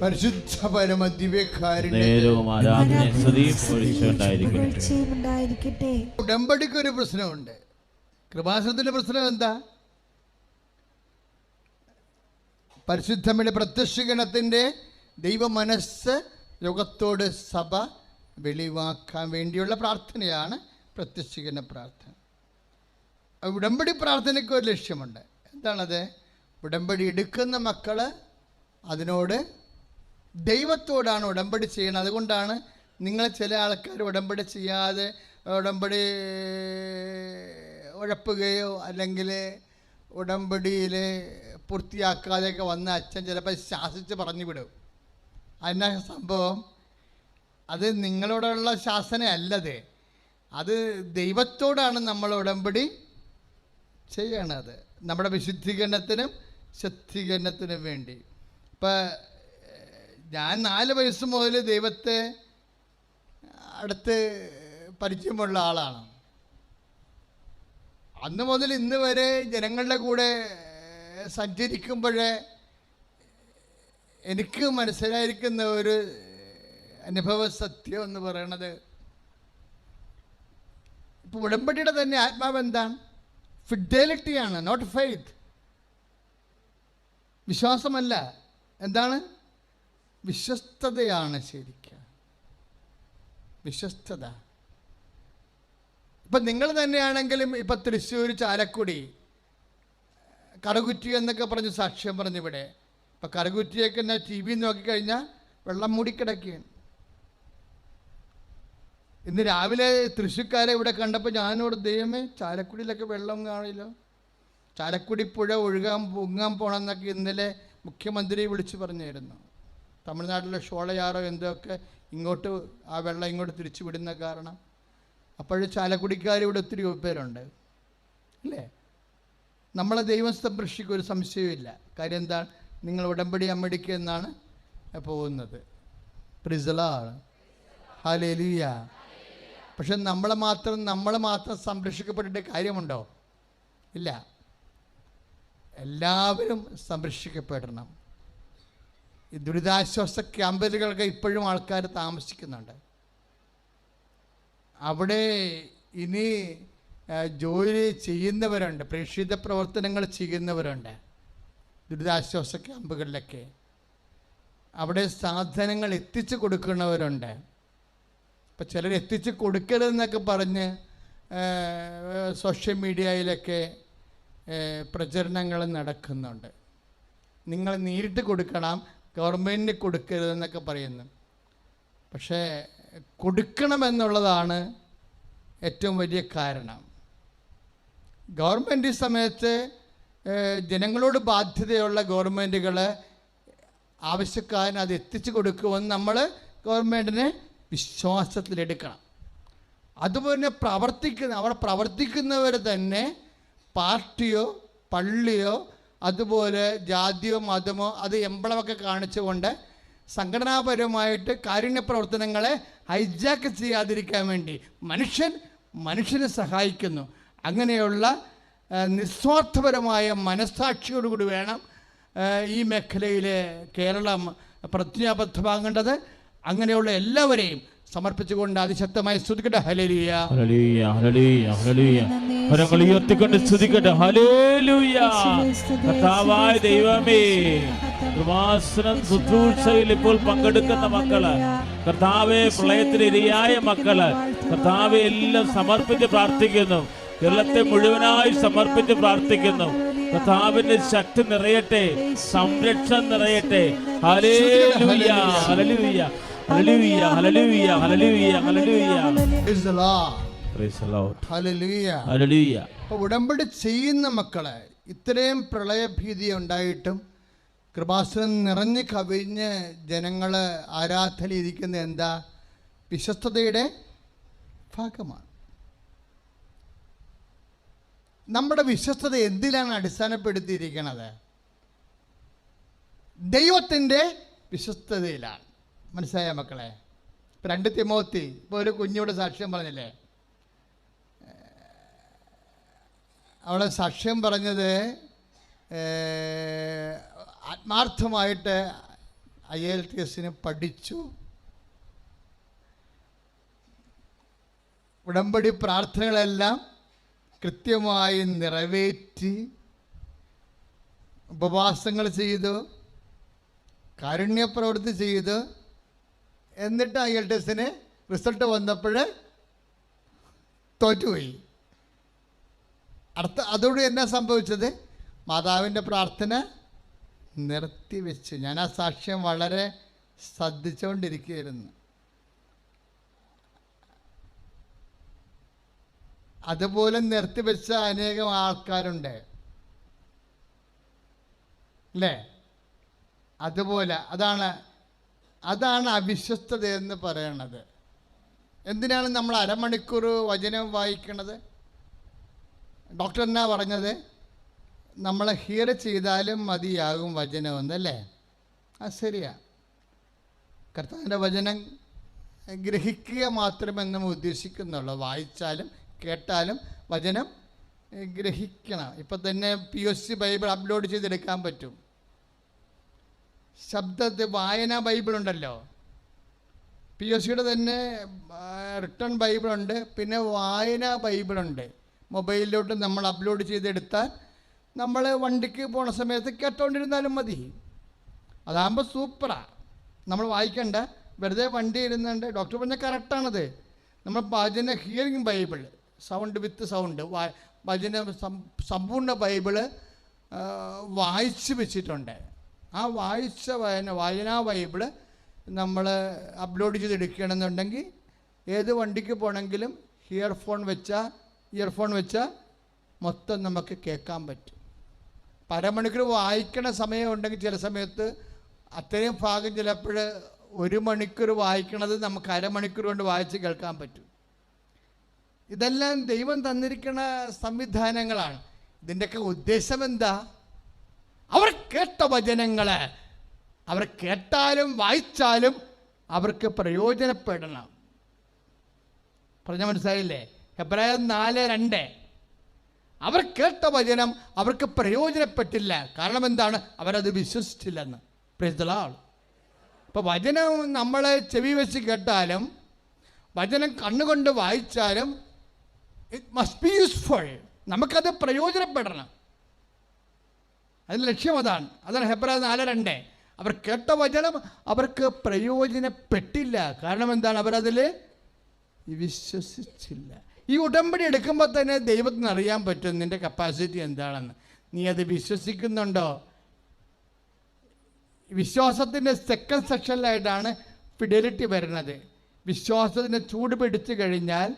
പരിശുദ്ധ പരമ ദിവ്യക്കാരന്റെ നേരവും ആരാധനയും സ്തുതിയും പൊഴിച്ചുണ്ടായിരിക്കട്ടെ പുകഴ്ചയും ഉണ്ടായിരിക്കട്ടെ ഉടമ്പടിക്ക് ഒരു പ്രശ്നമുണ്ട്. കൃപാസനത്തിന്റെ പ്രശ്നം എന്താ? പരിശുദ്ധമ്മയുടെ പ്രത്യക്ഷഗണത്തിന്റെ ദൈവ മനസ്സ് ലോകത്തോട് സഭ വെളിവാക്കാൻ വേണ്ടിയുള്ള പ്രാർത്ഥനയാണ് പ്രത്യക്ഷഗണ പ്രാർത്ഥന. ആ ഉടമ്പടി പ്രാർത്ഥനയ്ക്ക് ഒരു ലക്ഷ്യമുണ്ട്. എന്താണത്? ഉടമ്പടി എടുക്കുന്ന മക്കൾ അതിനോട് ദൈവത്തോടാണ് ഉടമ്പടി ചെയ്യുന്നത്. അതുകൊണ്ടാണ് നിങ്ങൾ ചില ആൾക്കാർ ഉടമ്പടി ചെയ്യാതെ ഉടമ്പടി ഉഴപ്പുകയോ അല്ലെങ്കിൽ ഉടമ്പടിയിൽ പൂർത്തിയാക്കാതെയൊക്കെ വന്ന അച്ഛൻ ചിലപ്പോൾ ശാസിച്ച് പറഞ്ഞു വിടും അതിനാ സംഭവം? അത് നിങ്ങളോടുള്ള ശാസന അല്ലത്. അത് ദൈവത്തോടാണ് നമ്മൾ ഉടമ്പടി ചെയ്യണത്. നമ്മുടെ വിശുദ്ധീകരണത്തിനും ശുദ്ധീകരണത്തിനും വേണ്ടി. ഇപ്പം ഞാൻ നാല് വയസ്സ് മുതൽ ദൈവത്തെ അടുത്ത് പരിചയമുള്ള ആളാണ്. അന്ന് മുതൽ ഇന്ന് വരെ ജനങ്ങളുടെ കൂടെ സഞ്ചരിക്കുമ്പോഴേ എനിക്ക് മനസ്സിലായിരിക്കുന്ന ഒരു അനുഭവ സത്യം എന്ന് പറയണത് ഇപ്പോൾ ഉടമ്പടിയുടെ തന്നെ ആത്മാവ് എന്താണ്? ഫിഡലിറ്റിയാണ് നോട്ട് ഫെയ്ത്ത് വിശ്വാസമല്ല. എന്താണ്? വിശ്വസ്തതയാണ് ശരിക്കും. വിശ്വസ്തത. ഇപ്പം നിങ്ങൾ തന്നെയാണെങ്കിലും ഇപ്പം തൃശ്ശൂർ ചാലക്കുടി കറുകുറ്റി എന്നൊക്കെ പറഞ്ഞ് സാക്ഷ്യം പറഞ്ഞു ഇവിടെ. ഇപ്പം കറുകുറ്റിയൊക്കെ എന്നാൽ ടി വി നോക്കിക്കഴിഞ്ഞാൽ വെള്ളം മൂടിക്കിടക്കുകയാണ് ഇന്ന് രാവിലെ തൃശ്ശൂക്കാരെ ഇവിടെ കണ്ടപ്പോൾ ഞാനോട് ദൈവമേ ചാലക്കുടിയിലൊക്കെ വെള്ളം കാണില്ല. ചാലക്കുടി പുഴ ഒഴുകാൻ പൊങ്ങാൻ പോകണമെന്നൊക്കെ ഇന്നലെ മുഖ്യമന്ത്രി വിളിച്ചു പറഞ്ഞായിരുന്നു. തമിഴ്നാട്ടിലെ ഷോളയാറോ എന്തൊക്കെ ഇങ്ങോട്ട് ആ വെള്ളം ഇങ്ങോട്ട് തിരിച്ചു വിടുന്ന കാരണം? അപ്പോഴും ചാലക്കുടിക്കാർ ഇവിടെ ഒത്തിരി പേരുണ്ട്. അല്ലേ? നമ്മളെ ദൈവം സംരക്ഷിക്കും ഒരു സംശയവുമില്ല കാര്യം എന്താണ് നിങ്ങൾ ഉടമ്പടി അമ്മടിക്കുക എന്നാണ് പോകുന്നത്. പ്രിസലാണ് ഹാലേലിയ പക്ഷെ നമ്മളെ മാത്രം നമ്മൾ മാത്രം സംരക്ഷിക്കപ്പെട്ടിട്ട് കാര്യമുണ്ടോ? ഇല്ല. എല്ലാവരും സംരക്ഷിക്കപ്പെടണം. ഈ ദുരിതാശ്വാസ ക്യാമ്പുകളൊക്കെ ഇപ്പോഴും ആൾക്കാർ താമസിക്കുന്നുണ്ട്. അവിടെ ഇനി ജോലി ചെയ്യുന്നവരുണ്ട് പ്രേക്ഷിത പ്രവർത്തനങ്ങൾ ചെയ്യുന്നവരുണ്ട് ദുരിതാശ്വാസ ക്യാമ്പുകളിലൊക്കെ. അവിടെ സാധനങ്ങൾ എത്തിച്ചു കൊടുക്കുന്നവരുണ്ട്. ഇപ്പം ചിലർ എത്തിച്ചു കൊടുക്കരുതെന്നൊക്കെ പറഞ്ഞ് സോഷ്യൽ മീഡിയയിലൊക്കെ പ്രചരണങ്ങൾ നടക്കുന്നുണ്ട്. നിങ്ങൾ നേരിട്ട് കൊടുക്കണം. ഗവൺമെന്റിന് കൊടുക്കരുതെന്നൊക്കെ പറയുന്നു. പക്ഷേ കൊടുക്കണമെന്നുള്ളതാണ് ഏറ്റവും വലിയ കാരണം. ഗവൺമെന്റ് സമയത്ത് ജനങ്ങളോട് ബാധ്യതയുള്ള ഗവൺമെന്റുകൾ ആവശ്യക്കാരന് അത് എത്തിച്ചു കൊടുക്കുമെന്ന് നമ്മൾ ഗവൺമെന്റിനെ വിശ്വാസത്തിലെടുക്കണം അതുപോലെ പ്രവർത്തിക്കുന്ന അവർ പ്രവർത്തിക്കുന്നവർ തന്നെ പാർട്ടിയോ പള്ളിയോ അതുപോലെ ജാതിയോ മതമോ അത് എംബളമൊക്കെ കാണിച്ചുകൊണ്ട് സംഘടനാപരമായിട്ട് കാരുണ്യ പ്രവർത്തനങ്ങളെ ഹൈജാക്ക് ചെയ്യാതിരിക്കാൻ വേണ്ടി മനുഷ്യൻ മനുഷ്യനെ സഹായിക്കുന്നു. അങ്ങനെയുള്ള നിസ്വാർത്ഥപരമായ മനസ്സാക്ഷിയോടുകൂടി വേണം ഈ മേഖലയിൽ കേരളം പ്രതിജ്ഞാബദ്ധമാകേണ്ടത് അങ്ങനെയുള്ള എല്ലാവരെയും സമർപ്പിച്ചുകൊണ്ട് അതിശക്തമായി സ്തുതിക്കട്ടെ. ഹലലിയ ഹലലിയ ഹലലിയ ഹലലിയ കരങ്ങൾ ഉയർത്തിക്കൊണ്ട് സ്തുതിക്കട്ടെ. ഹല്ലേലൂയ. കർത്താവായ ദൈവമേ. കൃപാസനം ശുശ്രൂഷയിൽ ഇപ്പോൾ പങ്കെടുക്കുന്ന മക്കൾ. കർത്താവെ പ്രളയത്തിന് ഇരയായ മക്കൾ. കർത്താവെ എല്ലാം സമർപ്പിച്ച് പ്രാർത്ഥിക്കുന്നു. കേരളത്തെ മുഴുവനായി സമർപ്പിച്ച് പ്രാർത്ഥിക്കുന്നു. കർത്താവിന്റെ ശക്തി നിറയട്ടെ. സംരക്ഷണം നിറയട്ടെ. Hallelujah. Hallelujah. Hallelujah hallelujah hallelujah hallelujah Praise the Lord. Praise the Lord. Hallelujah. Hallelujah അപ്പോൾ ഉടമ്പടി ചെയ്യുന്ന മക്കളെ ഇത്രയും പ്രളയഭീതി ഉണ്ടായിട്ടും കൃപാസനം നിറഞ്ഞു കവിഞ്ഞ് ജനങ്ങൾ ആരാധനയിരിക്കുന്ന എന്താ വിശ്വസ്തയുടെ ഭാഗമാണ് നമ്മുടെ വിശ്വസ്തത എന്തിലാണ് അടിസ്ഥാനപ്പെടുത്തിയിരിക്കുന്നത് ദൈവത്തിന്റെ വിശ്വസ്തതയിലാണ് മനസ്സിലായ മക്കളെ? ഇപ്പം രണ്ട് തിമോത്തി ഇപ്പോൾ ഒരു കുഞ്ഞിയുടെ സാക്ഷ്യം പറഞ്ഞില്ലേ? അവളെ സാക്ഷ്യം പറഞ്ഞത് ആത്മാർത്ഥമായിട്ട് ഐ എൽ ടി എസിന് പഠിച്ചു. ഉടമ്പടി പ്രാർത്ഥനകളെല്ലാം കൃത്യമായി നിറവേറ്റി ഉപവാസങ്ങൾ ചെയ്തു കാരുണ്യപ്രവൃത്തി ചെയ്തു എന്നിട്ട് ഐ എൽ ടെസ്റ്റിന് റിസൾട്ട് വന്നപ്പോൾ തോറ്റുപോയി. അടുത്ത അതോട് എന്നാ സംഭവിച്ചത്? മാതാവിന്റെ പ്രാർത്ഥന നിർത്തിവെച്ചു. ഞാൻ ആ സാക്ഷ്യം വളരെ ശ്രദ്ധിച്ചുകൊണ്ടിരിക്കുകയായിരുന്നു. അതുപോലെ നിർത്തിവെച്ച അനേകം ആൾക്കാരുണ്ട്. അല്ലേ? അതുപോലെ അതാണ് അതാണ് അവിശ്വസ്തത എന്ന് പറയണത്. എന്തിനാണ് നമ്മൾ അരമണിക്കൂർ വചനം വായിക്കണത്? ഡോക്ടർ എന്നാ പറഞ്ഞത്? നമ്മൾ ഹിയർ ചെയ്താലും മതിയാകും വചനം എന്നല്ലേ? ആ ശരിയാ. കർത്താവിന്റെ വചനം ഗ്രഹിക്കുക മാത്രമേ നമ്മൾ ഉദ്ദേശിക്കുന്നുള്ളൂ. വായിച്ചാലും കേട്ടാലും വചനം ഗ്രഹിക്കണം. ഇപ്പം തന്നെ P S C Bible upload ചെയ്തെടുക്കാൻ പറ്റും. ശബ്ദത്തിൽ വായന ബൈബിൾ ഉണ്ടല്ലോ പി എസ് സിയുടെ തന്നെ റിട്ടേൺ ബൈബിളുണ്ട് പിന്നെ വായന ബൈബിളുണ്ട്. മൊബൈലിലോട്ട് നമ്മൾ അപ്ലോഡ് ചെയ്തെടുത്താൽ നമ്മൾ വണ്ടിക്ക് പോണ സമയത്ത് കേട്ടോണ്ടിരുന്നാലും മതി. അതാകുമ്പോൾ സൂപ്പറാണ് നമ്മൾ വായിക്കണ്ട വെറുതെ വണ്ടി ഇരുന്നുണ്ട് ഡോക്ടർ പറഞ്ഞ കറക്റ്റാണത്. നമ്മൾ ഭജന hearing Bible sound with sound ഭജന സമ്പൂർണ ബൈബിൾ വായിച്ച് വെച്ചിട്ടുണ്ട്. ആ വായിച്ച വായന വായനാ ബൈബിൾ നമ്മൾ അപ്ലോഡ് ചെയ്തെടുക്കണമെന്നുണ്ടെങ്കിൽ ഏത് വണ്ടിക്ക് പോകണമെങ്കിലും ഇയർഫോൺ വെച്ചാൽ ഇയർഫോൺ വെച്ചാൽ മൊത്തം നമുക്ക് കേൾക്കാൻ പറ്റും. പരമണിക്കൂർ വായിക്കണ സമയം ഉണ്ടെങ്കിൽ ചില സമയത്ത് അത്രയും ഭാഗം ചിലപ്പോൾ ഒരു മണിക്കൂർ വായിക്കണത് നമുക്ക് അരമണിക്കൂർ കൊണ്ട് വായിച്ച് കേൾക്കാൻ പറ്റും. ഇതെല്ലാം ദൈവം തന്നിരിക്കുന്ന സംവിധാനങ്ങളാണ്. ഇതിന്റെയൊക്കെ ഉദ്ദേശം എന്താ അവർ കേട്ട വചനങ്ങൾ അവർ കേട്ടാലും വായിച്ചാലും അവർക്ക് പ്രയോജനപ്പെടണം. പറഞ്ഞ മനസ്സിലായില്ലേ? ഹെബ്രായം നാല് രണ്ട്. അവർ കേട്ട വചനം അവർക്ക് പ്രയോജനപ്പെട്ടില്ല. കാരണം എന്താണ്? അവരത് വിശ്വസിച്ചില്ലെന്ന്. പ്രജലാൾ അപ്പോൾ വചനം നമ്മൾ ചെവി വെച്ച് കേട്ടാലും വചനം കണ്ണുകൊണ്ട് വായിച്ചാലും ഇറ്റ് മസ്റ്റ് ബി യൂസ്ഫുൾ നമുക്കത് പ്രയോജനപ്പെടണം. അതിന്റെ ലക്ഷ്യം അതാണ്. അതാണ് ഹെബ്ര നാല് രണ്ട്. അവർ കേട്ട വചനം അവർക്ക് പ്രയോജനപ്പെട്ടില്ല. കാരണം എന്താണ്? അവരതിൽ വിശ്വസിച്ചില്ല. ഈ ഉടമ്പടി എടുക്കുമ്പോൾ തന്നെ ദൈവത്തിന് അറിയാൻ പറ്റും നിന്റെ കപ്പാസിറ്റി എന്താണെന്ന്. നീ അത് വിശ്വസിക്കുന്നുണ്ടോ? വിശ്വാസത്തിന്റെ സെക്കൻഡ് സെക്ഷനിലായിട്ടാണ് ഫിഡലിറ്റി വരുന്നത്. വിശ്വാസത്തിന് ചൂട് പിടിച്ചു കഴിഞ്ഞാൽ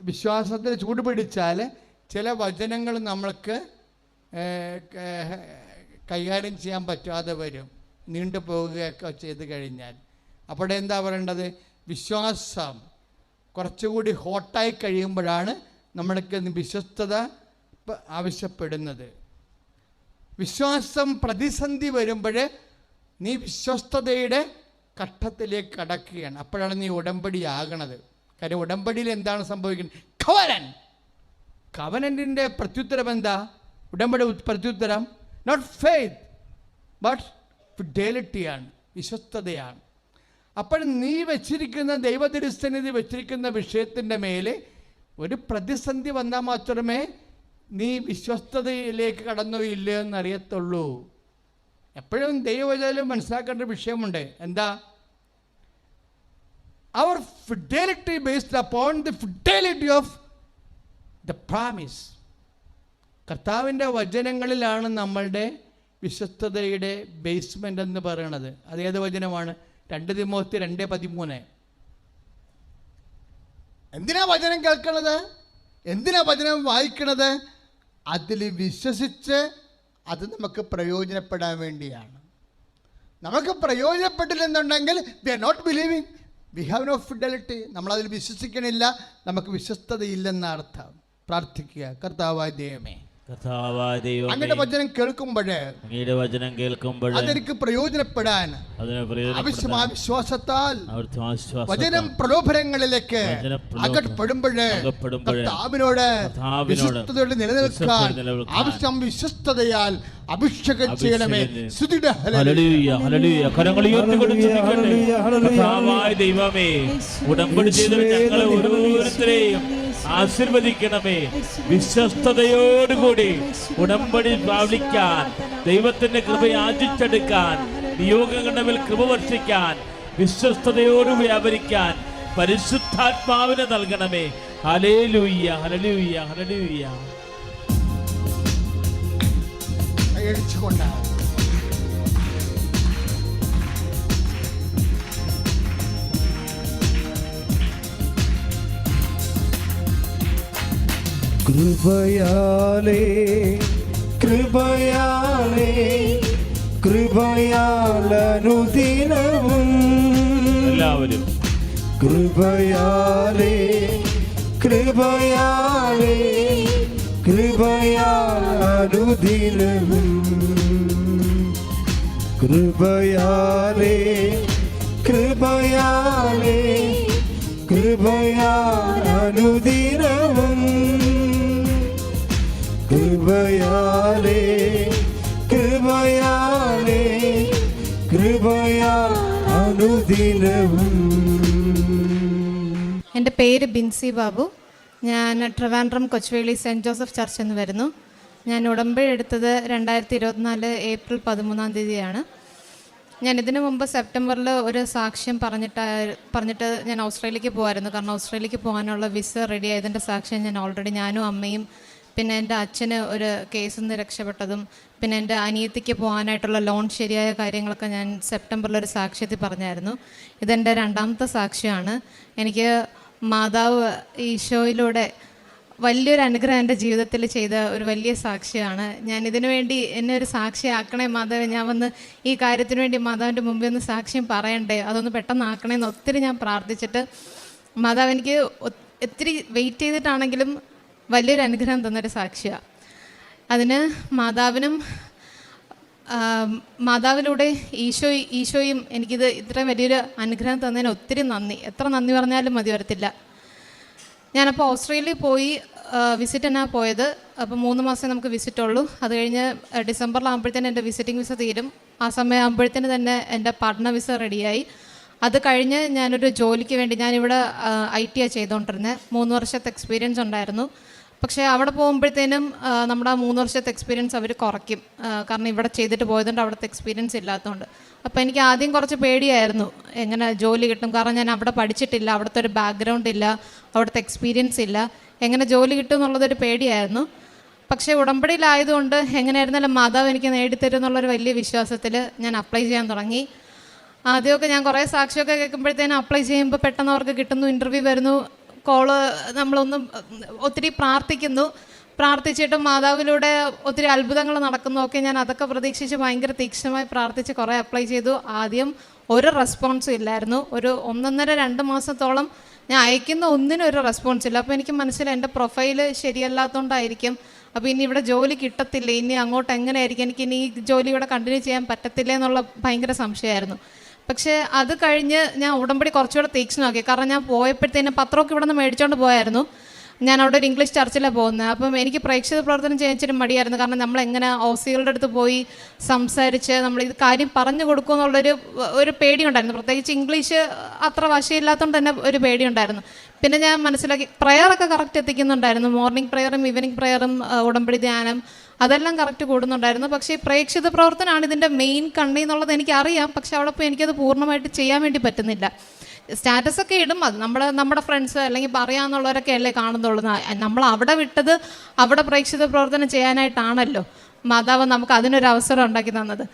വിശ്വാസത്തിന് ചൂട് പിടിച്ചാൽ ചില വചനങ്ങൾ നമ്മൾക്ക് കൈകാര്യം ചെയ്യാൻ പറ്റാതെ വരും. നീണ്ടു പോവുകയൊക്കെ ചെയ്ത് കഴിഞ്ഞാൽ. അപ്പോൾ എന്താ പറയേണ്ടത്? വിശ്വാസം കുറച്ചുകൂടി ഹോട്ടായി കഴിയുമ്പോഴാണ് നമ്മൾക്ക് വിശ്വസ്തത ആവശ്യപ്പെടുന്നത്. വിശ്വാസം പ്രതിസന്ധി വരുമ്പോൾ നീ വിശ്വസ്തതയുടെ ഘട്ടത്തിലേക്ക് കടക്കുകയാണ്. അപ്പോഴാണ് നീ ഉടമ്പടി ആകണത്. കാര്യം ഉടമ്പടിയിൽ എന്താണ് സംഭവിക്കുന്നത്? കവനൻ കവനന്റെ പ്രത്യുത്തരം എന്താ? ഉടമ്പടി പ്രത്യുത്തരം. നോട്ട് ഫെയ്ത്ത് ബട്ട് ഫിഡേലിറ്റിയാണ് വിശ്വസ്തതയാണ്. അപ്പോൾ നീ വെച്ചിരിക്കുന്ന ദൈവതിരുസ്ഥനിധി വെച്ചിരിക്കുന്ന വിഷയത്തിന്റെ മേലെ ഒരു പ്രതിസന്ധി വന്നാൽ മാത്രമേ നീ വിശ്വസ്തതയിലേക്ക് കടന്നോ ഇല്ലയോ എന്നറിയത്തുള്ളൂ. എപ്പോഴും ദൈവവചനം മനസ്സിലാക്കേണ്ട വിഷയമുണ്ട്. എന്താ? അവർ fidelity based upon the fidelity of the promise കർത്താവിന്റെ വചനങ്ങളിലാണ് നമ്മളുടെ വിശ്വസ്തതയുടെ ബേസ്മെന്റ് എന്ന് പറയണത്. അതേത് വചനമാണ്? രണ്ട് തിമോത്തി രണ്ട് പതിമൂന്ന്. എന്തിനാ വചനം കേൾക്കണത്? എന്തിനാ വചനം വായിക്കണത്? അതിൽ വിശ്വസിച്ച് അത് നമുക്ക് പ്രയോജനപ്പെടാൻ വേണ്ടിയാണ്. നമുക്ക് പ്രയോജനപ്പെട്ടില്ലെന്നുണ്ടെങ്കിൽ they are not believing we have no fidelity നമ്മളതിൽ വിശ്വസിക്കണില്ല. നമുക്ക് വിശ്വസ്തതയില്ലെന്ന അർത്ഥം പ്രാർത്ഥിക്കുക. കർത്താവായ ദൈവമേ. അങ്ങയുടെ വചനം കേൾക്കുമ്പോഴേ അങ്ങയുടെ വചനം കേൾക്കുമ്പോൾ അതെനിക്ക് പ്രയോജനപ്പെടാൻ ആവശ്യമായ വിശ്വാസത്താൽ വചനം പ്രലോഭനങ്ങളിലേക്ക് അകപ്പെടുമ്പോഴേ കർത്താവിനോട് കർത്താവിനോട് നിലനിൽക്കാൻ ആവശ്യം വിശ്വസ്തതയാൽ അഭിഷേകം ചെയ്യണമേ. ദൈവമേ ഉടമ്പടി ചെയ്ത ഞങ്ങളെ ഓരോരുത്തരെയും ആശീർവദിക്കണമേ. വിശ്വസ്തയോടുകൂടി ഉടമ്പടി പാലിക്കാൻ ദൈവത്തിന്റെ കൃപ യാചിച്ചെടുക്കാൻ നിയോഗങ്ങളുടെ കൃപ വർഷിക്കാൻ വിശ്വസ്തയോട് വ്യാപരിക്കാൻ പരിശുദ്ധാത്മാവിനെ നൽകണമേ. ഹലേലൂയ്യ ഹലലൂയ്യ ഹലലൂയ്യ കൈയടിച്ചുകൊണ്ട് കൃപയാലേ കൃപയാലേ കൃപയാലനുദിനവും. എല്ലാവരും. കൃപയാലേ കൃപയാലേ കൃപയാലനുദിനവും. കൃപയാലേ കൃപയാലേ കൃപയാലനുദിനവും. കൃപയാലേ കൃപയാലേ കൃപയാൽ അനുദിനവും. എന്റെ പേര് ബിൻസി ബാബു. ഞാൻ Trivandrum Kochuveli Saint Joseph church എന്ന് വരുന്നു. ഞാൻ ഉടമ്പടി എടുത്തത് രണ്ടായിരത്തി ഇരുപത്തിനാല് ഏപ്രിൽ പതിമൂന്നാം തീയതിയാണ്. ഞാൻ ഇതിനു മുമ്പ് സെപ്റ്റംബറിൽ ഒരു സാക്ഷ്യം പറഞ്ഞിട്ട് പറഞ്ഞിട്ട് ഞാൻ ഓസ്ട്രേലിയക്ക് പോകാമായിരുന്നു കാരണം ഓസ്ട്രേലിയക്ക് പോകാനുള്ള വിസ റെഡി ആയതിന്റെ സാക്ഷ്യം ഞാൻ ഓൾറെഡി ഞാനും അമ്മയും പിന്നെ എന്റെ അച്ഛന് ഒരു കേസിൽ നിന്ന് രക്ഷപ്പെട്ടതും പിന്നെ എന്റെ അനിയത്തിക്ക് പോകാനായിട്ടുള്ള ലോൺ ശരിയായ കാര്യങ്ങളൊക്കെ ഞാൻ സെപ്റ്റംബറിൽ ഒരു സാക്ഷ്യത്തിൽ പറഞ്ഞായിരുന്നു. ഇതെന്റെ രണ്ടാമത്തെ സാക്ഷ്യമാണ്. എനിക്ക് മാതാവ് ഈശോയിലൂടെ വലിയൊരു അനുഗ്രഹം എന്റെ ജീവിതത്തിൽ ചെയ്ത ഒരു വലിയ സാക്ഷിയാണ് ഞാൻ ഇതിനു വേണ്ടി എന്നെ ഒരു സാക്ഷിയാക്കണേ മാതാവ്. ഞാൻ വന്ന് ഈ കാര്യത്തിന് വേണ്ടി മാതാവിന്റെ മുമ്പിൽ ഒന്ന് സാക്ഷ്യം പറയണ്ടേ? അതൊന്ന് പെട്ടെന്ന് ആക്കണേ എന്ന് ഒത്തിരി ഞാൻ പ്രാർത്ഥിച്ചിട്ട് മാതാവ് എനിക്ക് ഒത്തിരി വെയിറ്റ് ചെയ്തിട്ടാണെങ്കിലും വലിയൊരു അനുഗ്രഹം തന്നൊരു സാക്ഷിയാണ് അതിന് മാതാവിനും മാതാവിലൂടെ ഈശോ ഈശോയും എനിക്കിത് ഇത്രയും വലിയൊരു അനുഗ്രഹം തന്നതിന് ഒത്തിരി നന്ദി. എത്ര നന്ദി പറഞ്ഞാലും മതി വരത്തില്ല. ഞാനപ്പോൾ ഓസ്ട്രേലിയയിൽ പോയി വിസിറ്റ് എന്നാ പോയത്. അപ്പോൾ മൂന്ന് മാസം നമുക്ക് വിസിറ്റ് ഉള്ളൂ. അത് കഴിഞ്ഞ് ഡിസംബറിലാകുമ്പോഴത്തേന് എന്റെ വിസിറ്റിംഗ് വിസ തീരും. ആ സമയം ആകുമ്പോഴത്തേന് തന്നെ എന്റെ പഠന വിസ റെഡിയായി അത് കഴിഞ്ഞ് ഞാനൊരു ജോലിക്ക് വേണ്ടി ഞാനിവിടെ ഐ ടി ആ ചെയ്തുകൊണ്ടിരുന്നത് മൂന്ന് വർഷത്തെ എക്സ്പീരിയൻസ് ഉണ്ടായിരുന്നു. പക്ഷേ അവിടെ പോകുമ്പോഴത്തേനും നമ്മുടെ മൂന്ന് വർഷത്തെ എക്സ്പീരിയൻസ് അവർ കുറയ്ക്കും. കാരണം ഇവിടെ ചെയ്തിട്ട് പോയതുകൊണ്ട് അവിടുത്തെ എക്സ്പീരിയൻസ് ഇല്ലാത്തതുകൊണ്ട്. അപ്പോൾ എനിക്ക് ആദ്യം കുറച്ച് പേടിയായിരുന്നു. എങ്ങനെ ജോലി കിട്ടും? കാരണം ഞാൻ അവിടെ പഠിച്ചിട്ടില്ല അവിടുത്തെ ഒരു ബാക്ക്ഗ്രൗണ്ട് ഇല്ല അവിടുത്തെ എക്സ്പീരിയൻസ് ഇല്ല. എങ്ങനെ ജോലി കിട്ടും എന്നുള്ളതൊരു പേടിയായിരുന്നു. പക്ഷേ ഉടമ്പടിയിലായതുകൊണ്ട് എങ്ങനെയായിരുന്നാലും മാതാവ് എനിക്ക് നേടിത്തരും എന്നുള്ളൊരു വലിയ വിശ്വാസത്തിൽ ഞാൻ അപ്ലൈ ചെയ്യാൻ തുടങ്ങി. ആദ്യമൊക്കെ ഞാൻ കുറേ സാക്ഷിയൊക്കെ കേൾക്കുമ്പോഴത്തേനും അപ്ലൈ ചെയ്യുമ്പോൾ പെട്ടെന്ന് അവർക്ക് കിട്ടുന്നു ഇന്റർവ്യൂ വരുന്നു. കോൾ നമ്മളൊന്ന് ഒത്തിരി പ്രാർത്ഥിക്കുന്നു. പ്രാർത്ഥിച്ചിട്ട് മാതാവിലൂടെ ഒത്തിരി അത്ഭുതങ്ങൾ നടക്കുന്നു ഒക്കെ ഞാൻ അതൊക്കെ പ്രതീക്ഷിച്ച് ഭയങ്കര തീക്ഷണമായി പ്രാർത്ഥിച്ച് കുറേ അപ്ലൈ ചെയ്തു. ആദ്യം ഒരു റെസ്പോൺസും ഇല്ലായിരുന്നു. ഒരു ഒന്നൊന്നര രണ്ട് മാസത്തോളം ഞാൻ അയക്കുന്ന ഒന്നിനും ഒരു റെസ്പോൺസ് ഇല്ല. അപ്പോൾ എനിക്ക് മനസ്സിൽ എന്റെ പ്രൊഫൈൽ ശരിയല്ലാത്തതുകൊണ്ടായിരിക്കും അപ്പോൾ ഇനി ഇവിടെ ജോലി കിട്ടത്തില്ല? ഇനി അങ്ങോട്ട് എങ്ങനെയായിരിക്കും? എനിക്ക് ഇനി ഈ ജോലി ഇവിടെ കണ്ടിന്യൂ ചെയ്യാൻ പറ്റത്തില്ല എന്നുള്ള ഭയങ്കര സംശയമായിരുന്നു. പക്ഷേ അത് കഴിഞ്ഞ് ഞാൻ ഉടമ്പടി കുറച്ചുകൂടെ തീക്ഷ്ണമാക്കി. കാരണം ഞാൻ പോയപ്പോഴത്തേന് പത്രമൊക്കെ ഇവിടെ നിന്ന് മേടിച്ചുകൊണ്ട് പോയായിരുന്നു. ഞാൻ അവിടെ ഒരു ഇംഗ്ലീഷ് ചർച്ചിലാണ് പോകുന്നത്. അപ്പം എനിക്ക് പ്രേക്ഷിത പ്രവർത്തനം ചെയ്യിച്ചിട്ട് മടിയായിരുന്നു. കാരണം നമ്മൾ എങ്ങനെ ഓസികളുടെ അടുത്ത് പോയി സംസാരിച്ച് നമ്മൾ ഇത് കാര്യം പറഞ്ഞു കൊടുക്കും എന്നുള്ളൊരു ഒരു പേടിയുണ്ടായിരുന്നു. പ്രത്യേകിച്ച് ഇംഗ്ലീഷ് അത്ര വശയില്ലാത്തതുകൊണ്ട് തന്നെ ഒരു പേടിയുണ്ടായിരുന്നു. പിന്നെ ഞാൻ മനസ്സിലാക്കി പ്രയറൊക്കെ കറക്റ്റ് എത്തിക്കുന്നുണ്ടായിരുന്നു. മോർണിംഗ് പ്രയറും ഈവനിങ് പ്രയറും ഉടമ്പടി ധ്യാനം അതെല്ലാം കറക്റ്റ് കൂടുന്നുണ്ടായിരുന്നു. പക്ഷേ പ്രേക്ഷിത പ്രവർത്തനമാണ് ഇതിന്റെ മെയിൻ കണ്ണി എന്നുള്ളത് എനിക്കറിയാം. പക്ഷേ അവിടെ പോയി എനിക്കത് പൂർണമായിട്ട് ചെയ്യാൻ വേണ്ടി പറ്റുന്നില്ല. സ്റ്റാറ്റസ് ഒക്കെ ഇടും. അത് നമ്മുടെ നമ്മുടെ ഫ്രണ്ട്സ് അല്ലെങ്കിൽ പറയാമെന്നുള്ളവരൊക്കെ അല്ലേ കാണുന്നുള്ളൂ. നമ്മൾ അവിടെ വിട്ടത് അവിടെ പ്രേക്ഷിത പ്രവർത്തനം ചെയ്യാനായിട്ടാണല്ലോ മാതാവ് നമുക്ക് അതിനൊരു അവസരം ഉണ്ടാക്കി തന്നത്.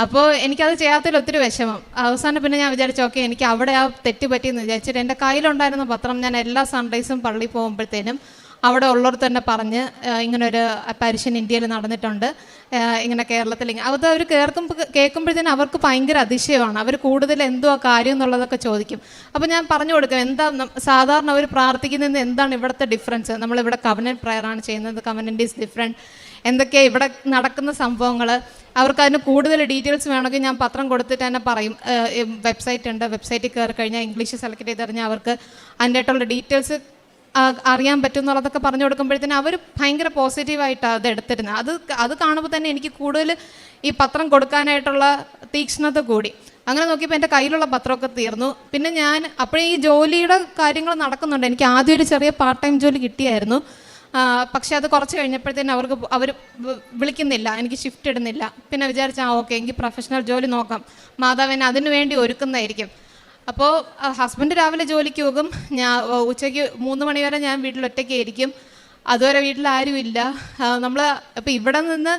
അപ്പോൾ എനിക്കത് ചെയ്യാത്തതിൽ ഒത്തിരി വിഷമം. അവസാനം പിന്നെ ഞാൻ വിചാരിച്ചു ഓക്കെ എനിക്ക് അവിടെ ആ തെറ്റ് പറ്റിയെന്ന് വിചാരിച്ചിട്ട് എന്റെ കയ്യിലുണ്ടായിരുന്ന പത്രം ഞാൻ എല്ലാ സൺഡേസും പള്ളി പോകുമ്പോഴത്തേനും അവിടെ ഉള്ളവർ തന്നെ പറഞ്ഞ് ഇങ്ങനൊരു അപ്പാരിഷൻ ഇന്ത്യയിൽ നടന്നിട്ടുണ്ട്. ഇങ്ങനെ കേരളത്തിൽ അത് അവർ കേൾക്കുമ്പോൾ കേൾക്കുമ്പോഴത്തേനും അവർക്ക് ഭയങ്കര അതിശയമാണ്. അവർ കൂടുതൽ എന്തോ കാര്യം എന്നുള്ളതൊക്കെ ചോദിക്കും. അപ്പോൾ ഞാൻ പറഞ്ഞു കൊടുക്കും എന്താ സാധാരണ അവർ പ്രാർത്ഥിക്കുന്നതിന് എന്താണ് ഇവിടുത്തെ ഡിഫറൻസ് നമ്മളിവിടെ കവനൻ പ്രയറാണ് ചെയ്യുന്നത് കവനന്റ് ഈസ് ഡിഫറെന്റ് എന്തൊക്കെയാണ് ഇവിടെ നടക്കുന്ന സംഭവങ്ങൾ അവർക്ക് അതിന് കൂടുതൽ ഡീറ്റെയിൽസ് വേണമെങ്കിൽ ഞാൻ പത്രം കൊടുത്തിട്ട് തന്നെ പറയും. വെബ്സൈറ്റ് ഉണ്ട്. വെബ്സൈറ്റിൽ കയറി കഴിഞ്ഞാൽ ഇംഗ്ലീഷ് സെലക്ട് ചെയ്തറിഞ്ഞാൽ അവർക്ക് അതിന്റെ ഡീറ്റെയിൽസ് അറിയാൻ പറ്റും എന്നുള്ളതൊക്കെ പറഞ്ഞു കൊടുക്കുമ്പോഴത്തേനും അവർ ഭയങ്കര പോസിറ്റീവായിട്ടാണ് അത് എടുത്തിരുന്നത് അത് അത് കാണുമ്പോൾ തന്നെ എനിക്ക് കൂടുതൽ ഈ പത്രം കൊടുക്കാനായിട്ടുള്ള തീക്ഷ്ണത കൂടി. അങ്ങനെ നോക്കിയപ്പോൾ എന്റെ കയ്യിലുള്ള പത്രമൊക്കെ തീർന്നു. പിന്നെ ഞാൻ അപ്പോഴേ ഈ ജോലിയുടെ കാര്യങ്ങൾ നടക്കുന്നുണ്ട്. എനിക്ക് ആദ്യം ഒരു ചെറിയ പാർട്ട് ടൈം ജോലി കിട്ടിയായിരുന്നു. പക്ഷേ അത് കുറച്ച് കഴിഞ്ഞപ്പോഴത്തേനും അവർക്ക് അവർ വിളിക്കുന്നില്ല. എനിക്ക് ഷിഫ്റ്റ് ഇടുന്നില്ല. പിന്നെ വിചാരിച്ചാൽ ഓക്കെ എനിക്ക് പ്രൊഫഷണൽ ജോലി നോക്കാം. മാതാവിനെ അതിനു വേണ്ടി ഒരുക്കുന്നതായിരിക്കും. അപ്പോൾ ഹസ്ബൻഡ് രാവിലെ ജോലിക്ക് പോകും. ഞാൻ ഉച്ചയ്ക്ക് മൂന്ന് മണി വരെ ഞാൻ വീട്ടിൽ ഒറ്റയ്ക്ക് ആയിരിക്കും അതുവരെ വീട്ടിൽ ആരുമില്ല നമ്മൾ ഇപ്പോൾ ഇവിടെ നിന്ന്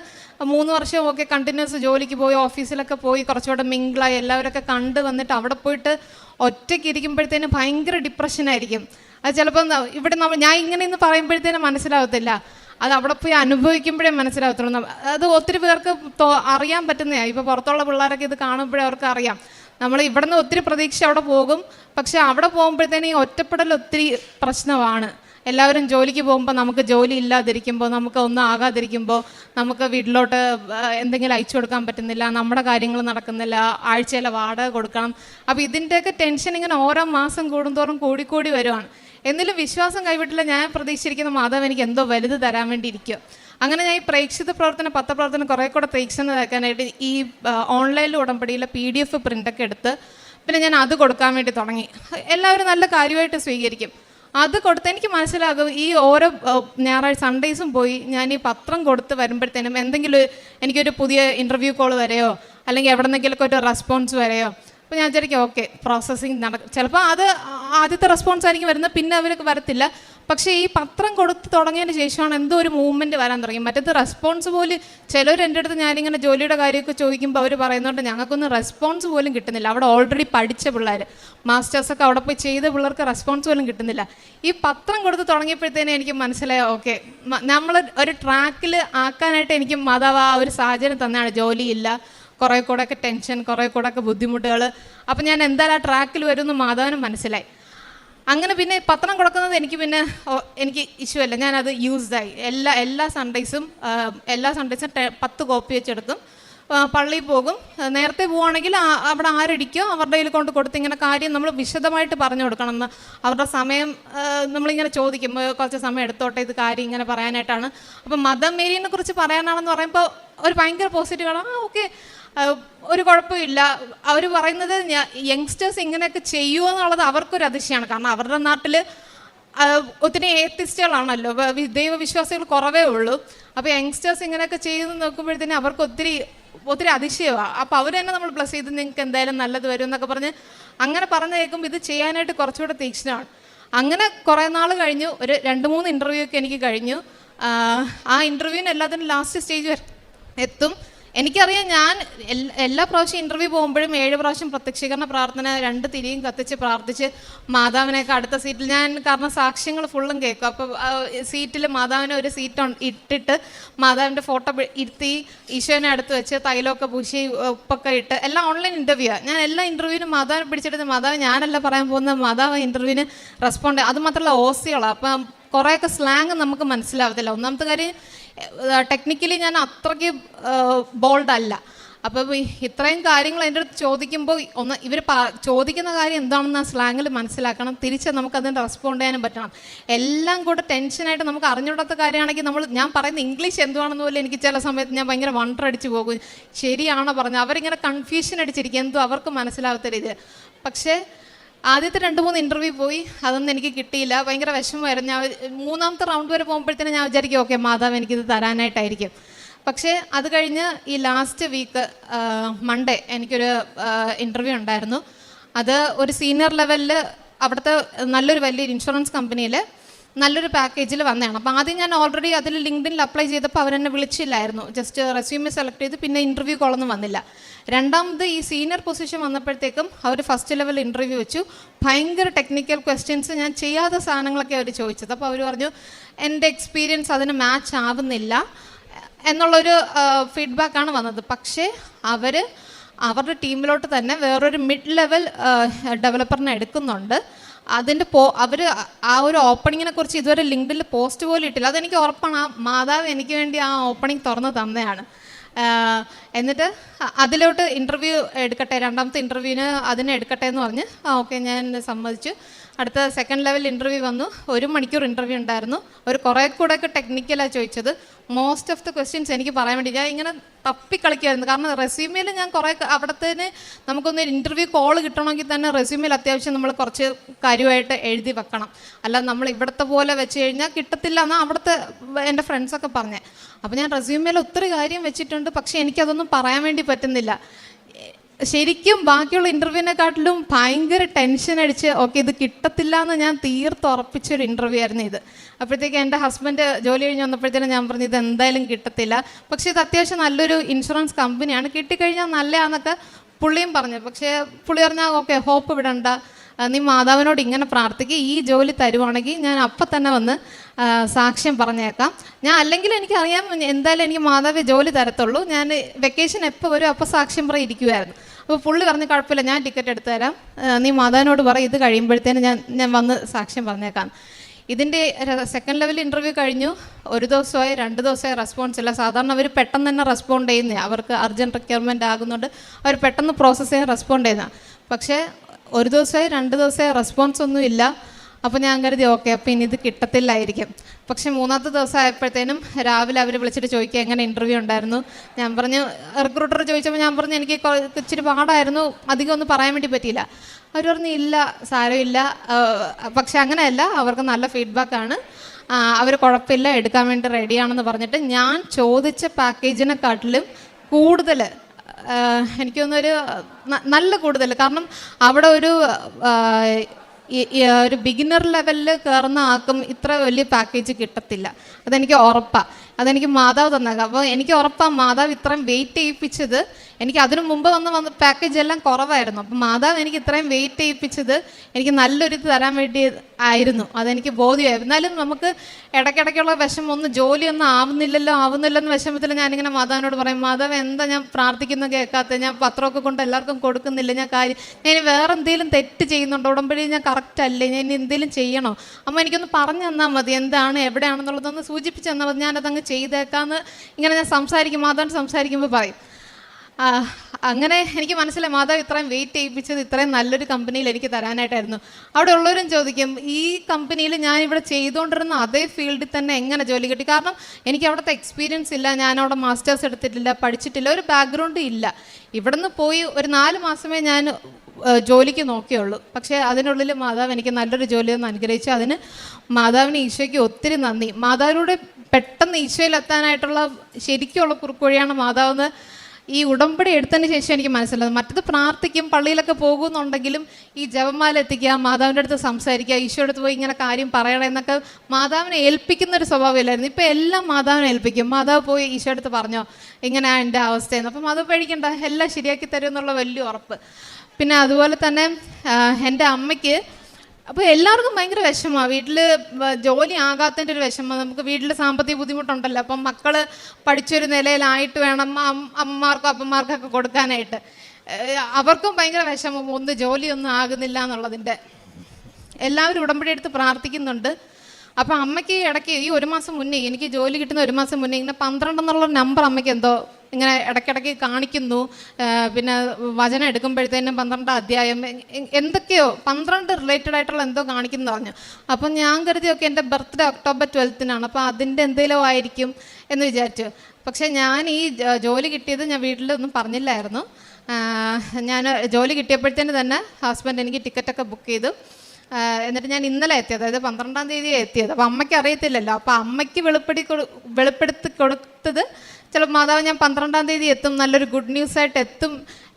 മൂന്ന് വർഷം ഒക്കെ കണ്ടിന്യൂസ് ജോലിക്ക് പോയി ഓഫീസിലൊക്കെ പോയി കുറച്ചുകൂടെ മിങ്കിളായി എല്ലാവരൊക്കെ കണ്ട് വന്നിട്ട് അവിടെ പോയിട്ട് ഒറ്റയ്ക്ക് ഇരിക്കുമ്പോഴത്തേനും ഭയങ്കര ഡിപ്രഷനായിരിക്കും അത് ചിലപ്പം ഇവിടെ ഞാൻ ഇങ്ങനെ ഇന്ന് പറയുമ്പോഴത്തേനും മനസ്സിലാവത്തില്ല. അത് അവിടെ പോയി അനുഭവിക്കുമ്പോഴേ മനസ്സിലാവത്തുള്ളൂ. അത് ഒത്തിരി പേർക്ക് അറിയാൻ പറ്റുന്നതാണ് ഇപ്പോൾ പുറത്തുള്ള പിള്ളേരൊക്കെ ഇത് കാണുമ്പോഴേ അവർക്ക് അറിയാം. നമ്മൾ ഇവിടുന്ന് ഒത്തിരി പ്രതീക്ഷ അവിടെ പോകും. പക്ഷെ അവിടെ പോകുമ്പോഴത്തേനും ഈ ഒറ്റപ്പെടൽ ഒത്തിരി പ്രശ്നമാണ്. എല്ലാവരും ജോലിക്ക് പോകുമ്പോൾ നമുക്ക് ജോലി ഇല്ലാതിരിക്കുമ്പോൾ നമുക്ക് ഒന്നും ആകാതിരിക്കുമ്പോൾ നമുക്ക് വീട്ടിലോട്ട് എന്തെങ്കിലും അയച്ചു കൊടുക്കാൻ പറ്റുന്നില്ല നമ്മുടെ കാര്യങ്ങൾ നടക്കുന്നില്ല ആഴ്ചയിലെ വാടക കൊടുക്കണം. അപ്പോൾ ഇതിന്റെയൊക്കെ ടെൻഷൻ ഇങ്ങനെ ഓരോ മാസം കൂടുന്തോറും കൂടിക്കൂടി വരുവാണ്. എന്നിലും വിശ്വാസം കൈവിട്ടില്ല. ഞാൻ പ്രതീക്ഷിച്ചിരിക്കുന്ന മാതാവ് എനിക്ക് എന്തോ വലുത് തരാൻ വേണ്ടി ഇരിക്കുക അങ്ങനെ ഞാൻ ഈ പ്രേക്ഷിത പ്രവർത്തനം പത്രപ്രവർത്തനം കുറേ കൂടെ തീക്ഷണതാക്കാനായിട്ട് ഈ ഓൺലൈനിൽ ഉടമ്പടിയിലെ പി ഡി എഫ് പ്രിന്റൊക്കെ എടുത്ത് പിന്നെ ഞാൻ അത് കൊടുക്കാൻ വേണ്ടി തുടങ്ങി. എല്ലാവരും നല്ല കാര്യമായിട്ട് സ്വീകരിക്കും. അത് കൊടുത്ത് എനിക്ക് മനസ്സിലാകും ഈ ഓരോ ഞായറാഴ്ച സൺഡേയ്സും പോയി ഞാൻ ഈ പത്രം കൊടുത്ത് വരുമ്പോഴത്തേനും എന്തെങ്കിലും എനിക്കൊരു പുതിയ ഇന്റർവ്യൂ കോൾ വരെയോ അല്ലെങ്കിൽ എവിടെ നിന്നെങ്കിലൊക്കെ ഒരു റെസ്പോൺസ് വരെയോ അപ്പോൾ ഞാൻ വിചാരിക്കും ഓക്കെ പ്രോസസ്സിങ് നടക്കും ചിലപ്പോൾ അത് ആദ്യത്തെ റെസ്പോൺസ് ആയിരിക്കും വരുന്നത് പിന്നെ അവർക്ക് വരത്തില്ല. പക്ഷേ ഈ പത്രം കൊടുത്ത് തുടങ്ങിയതിന് ശേഷമാണ് എന്തോ ഒരു മൂവ്മെന്റ് വരാൻ തുടങ്ങി. മറ്റേത് റെസ്പോൺസ് പോലും ചിലർ എന്റെ അടുത്ത് ഞാനിങ്ങനെ ജോലിയുടെ കാര്യമൊക്കെ ചോദിക്കുമ്പോൾ അവർ പറയുന്നുണ്ട് ഞങ്ങൾക്കൊന്നും റെസ്പോൺസ് പോലും കിട്ടുന്നില്ല. അവിടെ ഓൾറെഡി പഠിച്ച പിള്ളേർ മാസ്റ്റേഴ്സൊക്കെ അവിടെ പോയി ചെയ്ത പിള്ളേർക്ക് റെസ്പോൺസ് പോലും കിട്ടുന്നില്ല. ഈ പത്രം കൊടുത്ത് തുടങ്ങിയപ്പോഴത്തേനും എനിക്ക് മനസ്സിലായി ഓക്കെ നമ്മൾ ഒരു ട്രാക്കിൽ ആക്കാനായിട്ട് എനിക്ക് മാതാവ് ആ ഒരു സാഹചര്യം തന്നെയാണ് ജോലിയില്ല കുറേ കൂടെയൊക്കെ ടെൻഷൻ കുറേ കൂടെയൊക്കെ ബുദ്ധിമുട്ടുകൾ അപ്പം ഞാൻ എന്തായാലും ആ ട്രാക്കിൽ വരുമെന്ന് മാധവനും മനസ്സിലായി. അങ്ങനെ പിന്നെ പത്രം കൊടുക്കുന്നത് എനിക്ക് പിന്നെ എനിക്ക് ഇഷ്യൂ അല്ല. ഞാനത് യൂസ്ഡായി എല്ലാ എല്ലാ സൺഡേയ്സും എല്ലാ സൺഡേയ്സും ടെ- പത്ത് കോപ്പി വെച്ചെടുക്കും. പള്ളിയിൽ പോകും. നേരത്തെ പോവുകയാണെങ്കിൽ അവിടെ ആരടിക്കോ അവരുടെ കയ്യിൽ കൊണ്ട് കൊടുത്ത് ഇങ്ങനെ കാര്യം നമ്മൾ വിശദമായിട്ട് പറഞ്ഞു കൊടുക്കണം. എന്ന് അവരുടെ സമയം നമ്മളിങ്ങനെ ചോദിക്കും. കുറച്ച് സമയം എടുത്തോട്ടെ ഇത് കാര്യം ഇങ്ങനെ പറയാനായിട്ടാണ്. അപ്പം മദം മേരിനെ കുറിച്ച് പറയാനാണെന്ന് പറയുമ്പോൾ ഒരു ഭയങ്കര പോസിറ്റീവാണ് ആ ഓക്കെ ഒരു കുഴപ്പമില്ല. അവർ പറയുന്നത് യങ്സ്റ്റേഴ്സ് ഇങ്ങനെയൊക്കെ ചെയ്യുമോ എന്നുള്ളത് അവർക്കൊരു അതിശയമാണ്. കാരണം അവരുടെ നാട്ടിൽ ഒത്തിരി ഏത്തിസ്റ്റുകളാണല്ലോ ദൈവവിശ്വാസികൾ കുറവേ ഉള്ളൂ. അപ്പോൾ യങ്സ്റ്റേഴ്സ് ഇങ്ങനെയൊക്കെ ചെയ്യുന്നു നോക്കുമ്പോഴത്തേനും അവർക്ക് ഒത്തിരി ഒത്തിരി അതിശയമാണ് അപ്പോൾ അവർ തന്നെ നമ്മൾ പ്ലസ് ചെയ്ത് നിങ്ങൾക്ക് എന്തായാലും നല്ലത് വരും എന്നൊക്കെ പറഞ്ഞ് അങ്ങനെ പറഞ്ഞു കേൾക്കുമ്പോൾ ഇത് ചെയ്യാനായിട്ട് കുറച്ചുകൂടെ തീക്ഷ്ണമാണ്. അങ്ങനെ കുറേ നാൾ കഴിഞ്ഞു. ഒരു രണ്ട് മൂന്ന് ഇന്റർവ്യൂ ഒക്കെ എനിക്ക് കഴിഞ്ഞു. ആ, ആ ഇന്റർവ്യൂവിന് എല്ലാത്തിനും ലാസ്റ്റ് സ്റ്റേജ് വരെ എത്തും. എനിക്കറിയാം ഞാൻ എല്ലാ പ്രാവശ്യം ഇന്റർവ്യൂ പോകുമ്പോഴും ഏഴ് പ്രാവശ്യം പ്രത്യക്ഷീകരണ പ്രാർത്ഥന രണ്ട് തിരിയും കത്തിച്ച് പ്രാർത്ഥിച്ച് മാതാവിനെയൊക്കെ അടുത്ത സീറ്റിൽ ഞാൻ കാരണം സാക്ഷ്യങ്ങൾ ഫുള്ളും കേൾക്കും. അപ്പോൾ സീറ്റിൽ മാതാവിനെ ഒരു സീറ്റ് ഇട്ടിട്ട് മാതാവിന്റെ ഫോട്ടോ ഇരുത്തി ഈശോനെ അടുത്ത് വെച്ച് തൈലമൊക്കെ പൂശി ഉപ്പൊക്കെ ഇട്ട് എല്ലാം ഓൺലൈൻ ഇന്റർവ്യൂ ഞാൻ എല്ലാ ഇന്റർവ്യൂവിനും മാതാവിനെ പിടിച്ചെടുത്ത് മാതാവ് ഞാനല്ല പറയാൻ പോകുന്ന മാതാവ് ഇന്റർവ്യൂവിന് റെസ്പോണ്ട് അത് മാത്രമല്ല ഓസികളാണ് അപ്പം കുറേയൊക്കെ സ്ലാങ് നമുക്ക് മനസ്സിലാവത്തില്ല. ഒന്നാമത്തെ കാര്യം ടെക്നിക്കലി ഞാൻ അത്രയ്ക്ക് ബോൾഡ് അല്ല. അപ്പോൾ ഇത്രയും കാര്യങ്ങൾ എന്റെ അടുത്ത് ചോദിക്കുമ്പോൾ ഒന്ന് ഇവർ ചോദിക്കുന്ന കാര്യം എന്താണെന്ന് ആ സ്ലാങ്ങിൽ മനസ്സിലാക്കണം. തിരിച്ച് നമുക്ക് റെസ്പോണ്ട് ചെയ്യാനും പറ്റണം. എല്ലാം കൂടെ ടെൻഷനായിട്ട് നമുക്ക് അറിഞ്ഞൂടാത്ത കാര്യമാണെങ്കിൽ നമ്മൾ ഞാൻ പറയുന്ന ഇംഗ്ലീഷ് എന്തുവാണെന്ന് പോലും എനിക്ക് ചില സമയത്ത് ഞാൻ ഭയങ്കര വണ്ടർ അടിച്ച് പോകും. ശരിയാണോ പറഞ്ഞത്? അവരിങ്ങനെ കൺഫ്യൂഷൻ അടിച്ചിരിക്കും. എന്തോ അവർക്ക് മനസ്സിലാവാത്ത പക്ഷേ ആദ്യത്തെ രണ്ട് മൂന്ന് ഇന്റർവ്യൂ പോയി. അതൊന്നും എനിക്ക് കിട്ടിയില്ല. ഭയങ്കര വിഷമമായിരുന്നു. ഞാൻ മൂന്നാമത്തെ റൗണ്ട് വരെ പോകുമ്പോഴത്തേനും ഞാൻ വിചാരിക്കും ഓക്കെ മാതാവ് എനിക്കിത് തരാനായിട്ടായിരിക്കും. പക്ഷേ അത് കഴിഞ്ഞ് ഈ ലാസ്റ്റ് വീക്ക് മൺഡേ എനിക്കൊരു ഇന്റർവ്യൂ ഉണ്ടായിരുന്നു. അത് ഒരു സീനിയർ ലെവലിൽ അവിടുത്തെ നല്ലൊരു വലിയൊരു ഇൻഷുറൻസ് കമ്പനിയിൽ നല്ലൊരു പാക്കേജിൽ വന്നതാണ്. അപ്പോൾ ആദ്യം ഞാൻ ഓൾറെഡി അതിൽ ലിങ്ക്ഡിനിൽ അപ്ലൈ ചെയ്തപ്പോൾ അവരെന്നെ വിളിച്ചില്ലായിരുന്നു. ജസ്റ്റ് റെസ്യൂമെ സെലക്ട് ചെയ്ത് പിന്നെ ഇന്റർവ്യൂ കോളൊന്നും വന്നില്ല. രണ്ടാമത് ഈ സീനിയർ പൊസിഷൻ വന്നപ്പോഴത്തേക്കും അവർ ഫസ്റ്റ് ലെവൽ ഇന്റർവ്യൂ വെച്ചു. ഭയങ്കര ടെക്നിക്കൽ ക്വസ്റ്റ്യൻസ് ഞാൻ ചെയ്യാത്ത സാധനങ്ങളൊക്കെ അവർ ചോദിച്ചത്. അപ്പോൾ അവർ പറഞ്ഞു എന്റെ എക്സ്പീരിയൻസ് അതിന് മാച്ച് ആവുന്നില്ല. എന്നുള്ളൊരു ഫീഡ്ബാക്കാണ് വന്നത്. പക്ഷേ അവർ അവരുടെ ടീമിലോട്ട് തന്നെ വേറൊരു മിഡ് ലെവൽ ഡെവലപ്പറിനെ എടുക്കുന്നുണ്ട്. അതിന്റെ പോ അവർ ആ ഒരു ഓപ്പണിങ്ങിനെ കുറിച്ച് ഇതുവരെ ലിങ്ക്ഡിൽ പോസ്റ്റ് പോലും ഇട്ടില്ല. അതെനിക്ക് ഉറപ്പാണ്. ആ മാതാവ് എനിക്ക് വേണ്ടി ആ ഓപ്പണിംഗ് തുറന്ന് തന്നെയാണ് എന്നിട്ട് അതിലോട്ട് ഇന്റർവ്യൂ എടുക്കട്ടെ രണ്ടാമത്തെ ഇന്റർവ്യൂവിന് അതിനെ എടുക്കട്ടെ എന്ന് പറഞ്ഞ് ഓക്കെ ഞാൻ സമ്മതിച്ചു. അടുത്ത സെക്കൻഡ് ലെവൽ ഇന്റർവ്യൂ വന്നു. ഒരു മണിക്കൂർ ഇന്റർവ്യൂ ഉണ്ടായിരുന്നു. ഒരു കുറേ കൂടെ ഒക്കെ ടെക്നിക്കലാണ് ചോദിച്ചത്. മോസ്റ്റ് ഓഫ് ദ ക്വസ്റ്റ്യൻസ് എനിക്ക് പറയാൻ വേണ്ടി ഞാൻ ഇങ്ങനെ തപ്പിക്കളിക്കുമായിരുന്നു കാരണം റെസ്യൂമിൽ ഞാൻ കുറേ അവിടത്തേന് നമുക്കൊന്ന് ഇന്റർവ്യൂ കോൾ കിട്ടണമെങ്കിൽ തന്നെ റെസ്യൂമിൽ അത്യാവശ്യം നമ്മൾ കുറച്ച് കാര്യമായിട്ട് എഴുതി വെക്കണം. അല്ല നമ്മൾ ഇവിടുത്തെ പോലെ വെച്ച് കഴിഞ്ഞാൽ കിട്ടത്തില്ല എന്നാൽ അവിടുത്തെ എന്റെ ഫ്രണ്ട്സൊക്കെ പറഞ്ഞേ. അപ്പോൾ ഞാൻ റെസ്യൂമിൽ ഒത്തിരി കാര്യം വെച്ചിട്ടുണ്ട്. പക്ഷേ എനിക്കതൊന്നും പറയാൻ വേണ്ടി പറ്റുന്നില്ല. ശരിക്കും ബാക്കിയുള്ള ഇന്റർവ്യൂവിനെക്കാട്ടിലും ഭയങ്കര ടെൻഷൻ അടിച്ച് ഓക്കെ ഇത് കിട്ടത്തില്ല എന്ന് ഞാൻ തീർത്തുറപ്പിച്ചൊരു ഇന്റർവ്യൂ ആയിരുന്നു ഇത്. അപ്പോഴത്തേക്ക് എന്റെ ഹസ്ബൻഡ് ജോലി കഴിഞ്ഞ് വന്നപ്പോഴത്തേനും ഞാൻ പറഞ്ഞു ഇത് എന്തായാലും കിട്ടത്തില്ല. പക്ഷേ ഇത് അത്യാവശ്യം നല്ലൊരു ഇൻഷുറൻസ് കമ്പനിയാണ്. കിട്ടിക്കഴിഞ്ഞാൽ നല്ലതാണെന്നൊക്കെ പുള്ളിയും പറഞ്ഞു. പക്ഷേ പുള്ളി പറഞ്ഞാൽ ഓക്കെ ഹോപ്പ് വിടണ്ട. നീ മാതാവിനോട് ഇങ്ങനെ പ്രാർത്ഥിക്കുക ഈ ജോലി തരുവാണെങ്കിൽ ഞാൻ അപ്പം തന്നെ വന്ന് സാക്ഷ്യം പറഞ്ഞേക്കാം. ഞാൻ അല്ലെങ്കിൽ എനിക്കറിയാം എന്തായാലും എനിക്ക് മാതാവ് ജോലി തരത്തുള്ളൂ. ഞാൻ വെക്കേഷൻ എപ്പോൾ വരും അപ്പോൾ സാക്ഷ്യം പറ ഇരിക്കുമായിരുന്നു അപ്പോൾ പുള്ളി പറഞ്ഞ് കുഴപ്പമില്ല ഞാൻ ടിക്കറ്റ് എടുത്തു തരാം. നീ മാതാവിനോട് പറ ഇത് കഴിയുമ്പോഴത്തേനും ഞാൻ ഞാൻ വന്ന് സാക്ഷ്യം പറഞ്ഞേക്കാം. ഇതിന്റെ സെക്കൻഡ് ലെവൽ ഇന്റർവ്യൂ കഴിഞ്ഞു. ഒരു ദിവസമായി രണ്ട് ദിവസമായി റെസ്പോൺസ് ഇല്ല. സാധാരണ അവർ പെട്ടെന്ന് തന്നെ റെസ്പോണ്ട് ചെയ്യുന്നേ. അവർക്ക് അർജന്റ് റിക്വയർമെന്റ് ആകുന്നുണ്ട്. അവർ പെട്ടെന്ന് പ്രോസസ്സ് ചെയ്യാൻ റെസ്പോണ്ട് ചെയ്യുന്ന പക്ഷേ ഒരു ദിവസമായി രണ്ട് ദിവസമായി റെസ്പോൺസ് ഒന്നും ഇല്ല. അപ്പോൾ ഞാൻ കരുതി ഓക്കെ അപ്പോൾ ഇനി ഇത് കിട്ടത്തില്ലായിരിക്കും. പക്ഷേ മൂന്നാമത്തെ ദിവസം ആയപ്പോഴത്തേനും രാവിലെ അവർ വിളിച്ചിട്ട് ചോദിക്കുക എങ്ങനെ ഇന്റർവ്യൂ ഉണ്ടായിരുന്നു? ഞാൻ പറഞ്ഞു റിക്രൂട്ടർ ചോദിച്ചപ്പോൾ ഞാൻ പറഞ്ഞു എനിക്ക് ഇച്ചിരി പാടായിരുന്നു അധികം ഒന്നും പറയാൻ വേണ്ടി പറ്റിയില്ല. അവർ പറഞ്ഞു ഇല്ല സാരമില്ല. പക്ഷെ അങ്ങനെയല്ല അവർക്ക് നല്ല ഫീഡ്ബാക്കാണ് അവർ കുഴപ്പമില്ല എടുക്കാൻ വേണ്ടി റെഡിയാണെന്ന് പറഞ്ഞിട്ട് ഞാൻ ചോദിച്ച പാക്കേജിനെക്കാട്ടിലും കൂടുതൽ എനിക്ക് തോന്നുന്നൊരു നല്ല കൂടുതൽ. കാരണം അവിടെ ഒരു ഒരു ബിഗിനർ ലെവലിൽ കയറുന്ന ആർക്കും ഇത്ര വലിയ പാക്കേജ് കിട്ടത്തില്ല. അതെനിക്ക് ഉറപ്പാണ് അതെനിക്ക് മാതാവ് തന്നേക്കാം. അപ്പോൾ എനിക്ക് ഉറപ്പാണ് മാതാവ് ഇത്രയും വെയിറ്റ് ചെയ്യിപ്പിച്ചത് എനിക്ക് അതിനു മുമ്പ് വന്ന് വന്ന പാക്കേജ് എല്ലാം കുറവായിരുന്നു. അപ്പം മാതാവ് എനിക്ക് ഇത്രയും വെയിറ്റ് ചെയ്യിപ്പിച്ചത് എനിക്ക് നല്ലൊരു തരാൻ വേണ്ടി ആയിരുന്നു. അതെനിക്ക് ബോധ്യമായി എന്നാലും നമുക്ക് ഇടയ്ക്കിടയ്ക്കുള്ള വിഷമം ഒന്ന് ജോലിയൊന്നും ആവുന്നില്ലല്ലോ ആവുന്നില്ലോ എന്ന് വിഷമത്തിൽ ഞാനിങ്ങനെ മാതാവിനോട് പറയും മാതാവ് എന്താ ഞാൻ പ്രാർത്ഥിക്കുന്ന കേൾക്കാത്ത? ഞാൻ പത്രമൊക്കെ കൊണ്ട് എല്ലാവർക്കും കൊടുക്കുന്നില്ല. ഞാൻ കാര്യം ഞാൻ വേറെ എന്തെങ്കിലും തെറ്റ് ചെയ്യുന്നുണ്ടോ? ഉടമ്പടി ഞാൻ കറക്റ്റ് അല്ലേ? ഞാൻ എന്തെങ്കിലും ചെയ്യണോ? അമ്മ എനിക്കൊന്ന് പറഞ്ഞു തന്നാൽ മതി. എന്താണ് എവിടെയാണെന്നുള്ളതൊന്ന് സൂചിപ്പിച്ച് തന്നാൽ മതി. ഞാനതങ്ങ് ചെയ്തേക്കാന്ന് ഇങ്ങനെ ഞാൻ സംസാരിക്കും മാധവൻ സംസാരിക്കുമ്പോൾ പറയും. അങ്ങനെ എനിക്ക് മനസ്സിലായി മാതാവ് ഇത്രയും വെയിറ്റ് ചെയ്യിപ്പിച്ചത് ഇത്രയും നല്ലൊരു കമ്പനിയിൽ എനിക്ക് തരാനായിട്ടായിരുന്നു. അവിടെ ഉള്ളവരും ചോദിക്കും ഈ കമ്പനിയിൽ ഞാൻ ഇവിടെ ചെയ്തുകൊണ്ടിരുന്ന അതേ ഫീൽഡിൽ തന്നെ എങ്ങനെ ജോലി കിട്ടി? കാരണം എനിക്ക് അവിടുത്തെ എക്സ്പീരിയൻസ് ഇല്ല ഞാൻ അവിടെ മാസ്റ്റേഴ്സ് എടുത്തിട്ടില്ല പഠിച്ചിട്ടില്ല ഒരു ബാക്ക്ഗ്രൗണ്ട് ഇല്ല. ഇവിടുന്ന് പോയി ഒരു നാല് മാസമേ ഞാൻ ജോലിക്ക് നോക്കിയുള്ളൂ. പക്ഷേ അതിനുള്ളിൽ മാതാവ് എനിക്ക് നല്ലൊരു ജോലി എന്ന് അനുഗ്രഹിച്ചു. അതിന് മാതാവിന് ഈശോയ്ക്ക് ഒത്തിരി നന്ദി. മാതാവിലൂടെ പെട്ടെന്ന് ഈശോയിലെത്താനായിട്ടുള്ള ശരിക്കുള്ള കുറുക്കുവഴിയാണ് മാതാവെന്ന് ഈ ഉടമ്പടി എടുത്തതിന് ശേഷം എനിക്ക് മനസ്സിലായത്. മറ്റത് പ്രാർത്ഥിക്കും പള്ളിയിലൊക്കെ പോകുന്നുണ്ടെങ്കിലും ഈ ജപമാല എത്തിക്കുക മാതാവിന്റെ അടുത്ത് സംസാരിക്കുക ഈശോയുടെ അടുത്ത് പോയി ഇങ്ങനെ കാര്യം പറയണം എന്നൊക്കെ മാതാവിനെ ഏൽപ്പിക്കുന്ന ഒരു സ്വഭാവമില്ലായിരുന്നു. ഇപ്പം എല്ലാം മാതാവിനെ ഏൽപ്പിക്കും. മാതാവ് പോയി ഈശോ അടുത്ത് പറഞ്ഞോ ഇങ്ങനെയാണ് എന്റെ അവസ്ഥയെന്ന് അപ്പം മാതാവ് പേടിക്കണ്ട എല്ലാം ശരിയാക്കി തരും എന്നുള്ള വലിയ ഉറപ്പ്. പിന്നെ അതുപോലെ തന്നെ എന്റെ അമ്മയ്ക്ക് അപ്പോൾ എല്ലാവർക്കും ഭയങ്കര വിഷമമാണ് വീട്ടിൽ ജോലി ആകാത്തതിന്റെ ഒരു വിഷമം. നമുക്ക് വീട്ടിൽ സാമ്പത്തിക ബുദ്ധിമുട്ടുണ്ടല്ലോ. അപ്പം മക്കൾ പഠിച്ചൊരു നിലയിലായിട്ട് വേണം അമ്മമാർക്കും അമ്മമാർക്കും അപ്പന്മാർക്കൊക്കെ കൊടുക്കാനായിട്ട്. അവർക്കും ഭയങ്കര വിഷമം. ഒന്ന് ജോലിയൊന്നും ആകുന്നില്ല എന്നുള്ളതിന്റെ. എല്ലാവരും ഉടമ്പടി എടുത്ത് പ്രാർത്ഥിക്കുന്നുണ്ട്. അപ്പം അമ്മയ്ക്ക് ഇടയ്ക്ക് ഈ ഒരു മാസം മുന്നേ എനിക്ക് ജോലി കിട്ടുന്ന ഒരു മാസം മുന്നേ ഇങ്ങനെ പന്ത്രണ്ട് എന്നുള്ള നമ്പർ അമ്മയ്ക്ക് എന്തോ ഇങ്ങനെ ഇടയ്ക്കിടയ്ക്ക് കാണിക്കുന്നു. പിന്നെ വചനം എടുക്കുമ്പോഴത്തേനും പന്ത്രണ്ട് അധ്യായം എന്തൊക്കെയോ പന്ത്രണ്ട് റിലേറ്റഡ് ആയിട്ടുള്ള എന്തോ കാണിക്കുന്നു പറഞ്ഞു. അപ്പം ഞാൻ കരുതിയൊക്കെ എന്റെ ബർത്ത്ഡേ ഒക്ടോബർ ട്വൽത്തിനാണ് അപ്പോൾ അതിന്റെ എന്തെങ്കിലും ആയിരിക്കും എന്ന് വിചാരിച്ചു. പക്ഷേ ഞാൻ ഈ ജോലി കിട്ടിയത് ഞാൻ വീട്ടിലൊന്നും പറഞ്ഞില്ലായിരുന്നു. ഞാൻ ജോലി കിട്ടിയപ്പോഴത്തേന് തന്നെ ഹസ്ബൻഡ് എനിക്ക് ടിക്കറ്റൊക്കെ ബുക്ക് ചെയ്തു. എന്നിട്ട് ഞാൻ ഇന്നലെ എത്തിയത് അതായത് പന്ത്രണ്ടാം തീയതി എത്തിയത്. അപ്പം അമ്മയ്ക്ക് അറിയത്തില്ലല്ലോ. അപ്പം അമ്മയ്ക്ക് വെളിപ്പെടുത്തി കൊടു വെളിപ്പെടുത്തി കൊടുത്തത് ചിലപ്പോൾ മാതാവ് ഞാൻ പന്ത്രണ്ടാം തീയതി എത്തും നല്ലൊരു ഗുഡ് ന്യൂസ് ആയിട്ട് എത്തും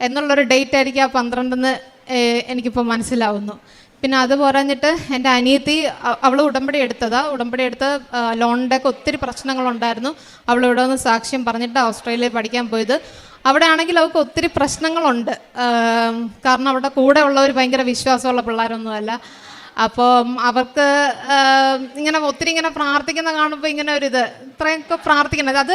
എന്നുള്ളൊരു ഡേറ്റ് ആയിരിക്കും ആ പന്ത്രണ്ടെന്ന് എനിക്കിപ്പോൾ മനസ്സിലാവുന്നു. പിന്നെ അത് പറഞ്ഞിട്ട് എന്റെ അനിയത്തി അവൾ ഉടമ്പടി എടുത്തതാ. ഉടമ്പടി എടുത്ത ലോണിന്റെ ഒക്കെ ഒത്തിരി പ്രശ്നങ്ങളുണ്ടായിരുന്നു. അവൾ ഇവിടെ വന്ന് സാക്ഷ്യം പറഞ്ഞിട്ട് ഓസ്ട്രേലിയയിൽ പഠിക്കാൻ പോയത്. അവിടെ ആണെങ്കിൽ അവൾക്ക് ഒത്തിരി പ്രശ്നങ്ങളുണ്ട്. കാരണം അവിടെ കൂടെ ഉള്ളവർ ഭയങ്കര വിശ്വാസമുള്ള പിള്ളേരൊന്നുമല്ല. അപ്പം അവർക്ക് ഇങ്ങനെ ഒത്തിരി ഇങ്ങനെ പ്രാർത്ഥിക്കുന്ന കാണുമ്പോൾ ഇങ്ങനെ ഒരു ഇത്. ഇത്രയൊക്കെ പ്രാർത്ഥിക്കുന്നത്. അത്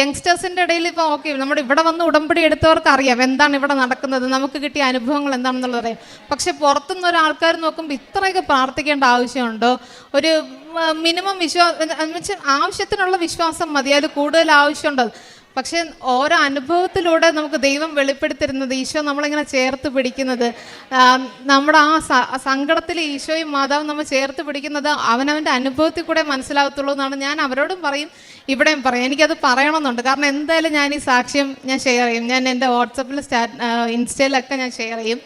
യങ്സ്റ്റേഴ്സിന്റെ ഇടയിൽ ഇപ്പോൾ ഓക്കെ നമ്മുടെ ഇവിടെ വന്ന് ഉടമ്പടി എടുത്തവർക്ക് അറിയാം എന്താണ് ഇവിടെ നടക്കുന്നത്. നമുക്ക് കിട്ടിയ അനുഭവങ്ങൾ എന്താണെന്നുള്ളത് അറിയാം. പക്ഷെ പുറത്തുനിന്ന് ഒരാൾക്കാർ നോക്കുമ്പോൾ ഇത്രയൊക്കെ പ്രാർത്ഥിക്കേണ്ട ആവശ്യമുണ്ടോ? ഒരു മിനിമം വിശ്വാസം ആവശ്യത്തിനുള്ള വിശ്വാസം മതി. അത് കൂടുതൽ ആവശ്യമുണ്ടോ? പക്ഷെ ഓരോ അനുഭവത്തിലൂടെ നമുക്ക് ദൈവം വെളിപ്പെടുത്തിരുന്നത് ഈശോ നമ്മളിങ്ങനെ ചേർത്ത് പിടിക്കുന്നത്? നമ്മുടെ ആ സങ്കടത്തിൽ ഈശോയും മാതാവും നമ്മൾ ചേർത്ത് പിടിക്കുന്നത് അവനവന്റെ അനുഭവത്തിൽ കൂടെ മനസ്സിലാകത്തുള്ളൂ എന്നാണ് ഞാൻ അവരോടും പറയും ഇവിടെയും പറയും. എനിക്കത് പറയണമെന്നുണ്ട്. കാരണം എന്തായാലും ഞാൻ ഈ സാക്ഷ്യം ഞാൻ ഷെയർ ചെയ്യും. ഞാൻ എന്റെ വാട്സപ്പിൽ സ്റ്റാ ഇൻസ്റ്റയിലൊക്കെ ഞാൻ ഷെയർ ചെയ്യും.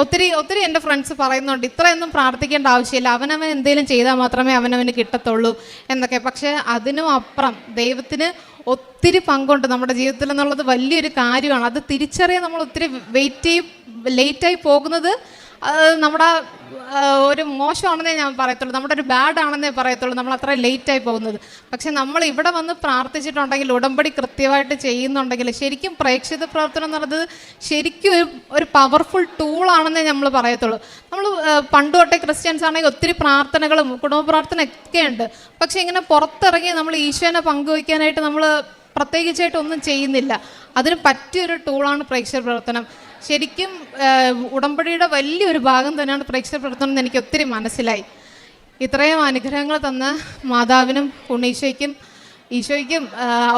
ഒത്തിരി ഒത്തിരി എന്റെ ഫ്രണ്ട്സ് പറയുന്നുണ്ട് ഇത്രയൊന്നും പ്രാർത്ഥിക്കേണ്ട ആവശ്യമില്ല. അവനവൻ എന്തെങ്കിലും ചെയ്താൽ മാത്രമേ അവനവന് കിട്ടത്തുള്ളൂ എന്നൊക്കെ. പക്ഷേ അതിനും അപ്പുറം ദൈവത്തിന് ഒത്തിരി പങ്കുണ്ട് നമ്മുടെ ജീവിതത്തിൽ എന്നുള്ളത് വലിയൊരു കാര്യമാണ്. അത് തിരിച്ചറിയാൻ നമ്മൾ ഒത്തിരി വെയിറ്റ് ചെയ്യും ലേറ്റായി പോകുന്നത് അത് നമ്മുടെ ഒരു മോശമാണെന്നേ ഞാൻ പറയത്തുള്ളൂ. നമ്മുടെ ഒരു ബാഡ് ആണെന്നേ പറയത്തുള്ളൂ. നമ്മൾ അത്ര ലേറ്റായി പോകുന്നത്. പക്ഷെ നമ്മൾ ഇവിടെ വന്ന് പ്രാർത്ഥിച്ചിട്ടുണ്ടെങ്കിൽ ഉടമ്പടി കൃത്യമായിട്ട് ചെയ്യുന്നുണ്ടെങ്കിൽ ശരിക്കും പ്രേക്ഷിത പ്രവർത്തനം എന്ന് പറയുന്നത് ശരിക്കും ഒരു പവർഫുൾ ടൂളാണെന്നേ നമ്മൾ പറയത്തുള്ളൂ. നമ്മൾ പണ്ട് തൊട്ടേ ക്രിസ്ത്യൻസ് ആണെങ്കിൽ ഒത്തിരി പ്രാർത്ഥനകളും കുടുംബ പ്രാർത്ഥന ഒക്കെ ഉണ്ട്. പക്ഷെ ഇങ്ങനെ പുറത്തിറങ്ങി നമ്മൾ ഈശോനെ പങ്കുവയ്ക്കാനായിട്ട് നമ്മൾ പ്രത്യേകിച്ചായിട്ടൊന്നും ചെയ്യുന്നില്ല. അതിന് പറ്റിയൊരു ടൂളാണ് പ്രേക്ഷക പ്രവർത്തനം. ശരിക്കും ഉടമ്പടിയുടെ വലിയൊരു ഭാഗം തന്നെയാണ് പ്രേക്ഷക പ്രവർത്തനം എന്ന് എനിക്ക് ഒത്തിരി മനസ്സിലായി. ഇത്രയും അനുഗ്രഹങ്ങൾ തന്ന മാതാവിനും ഉണ്ണീശോയ്ക്കും ഈശോയ്ക്കും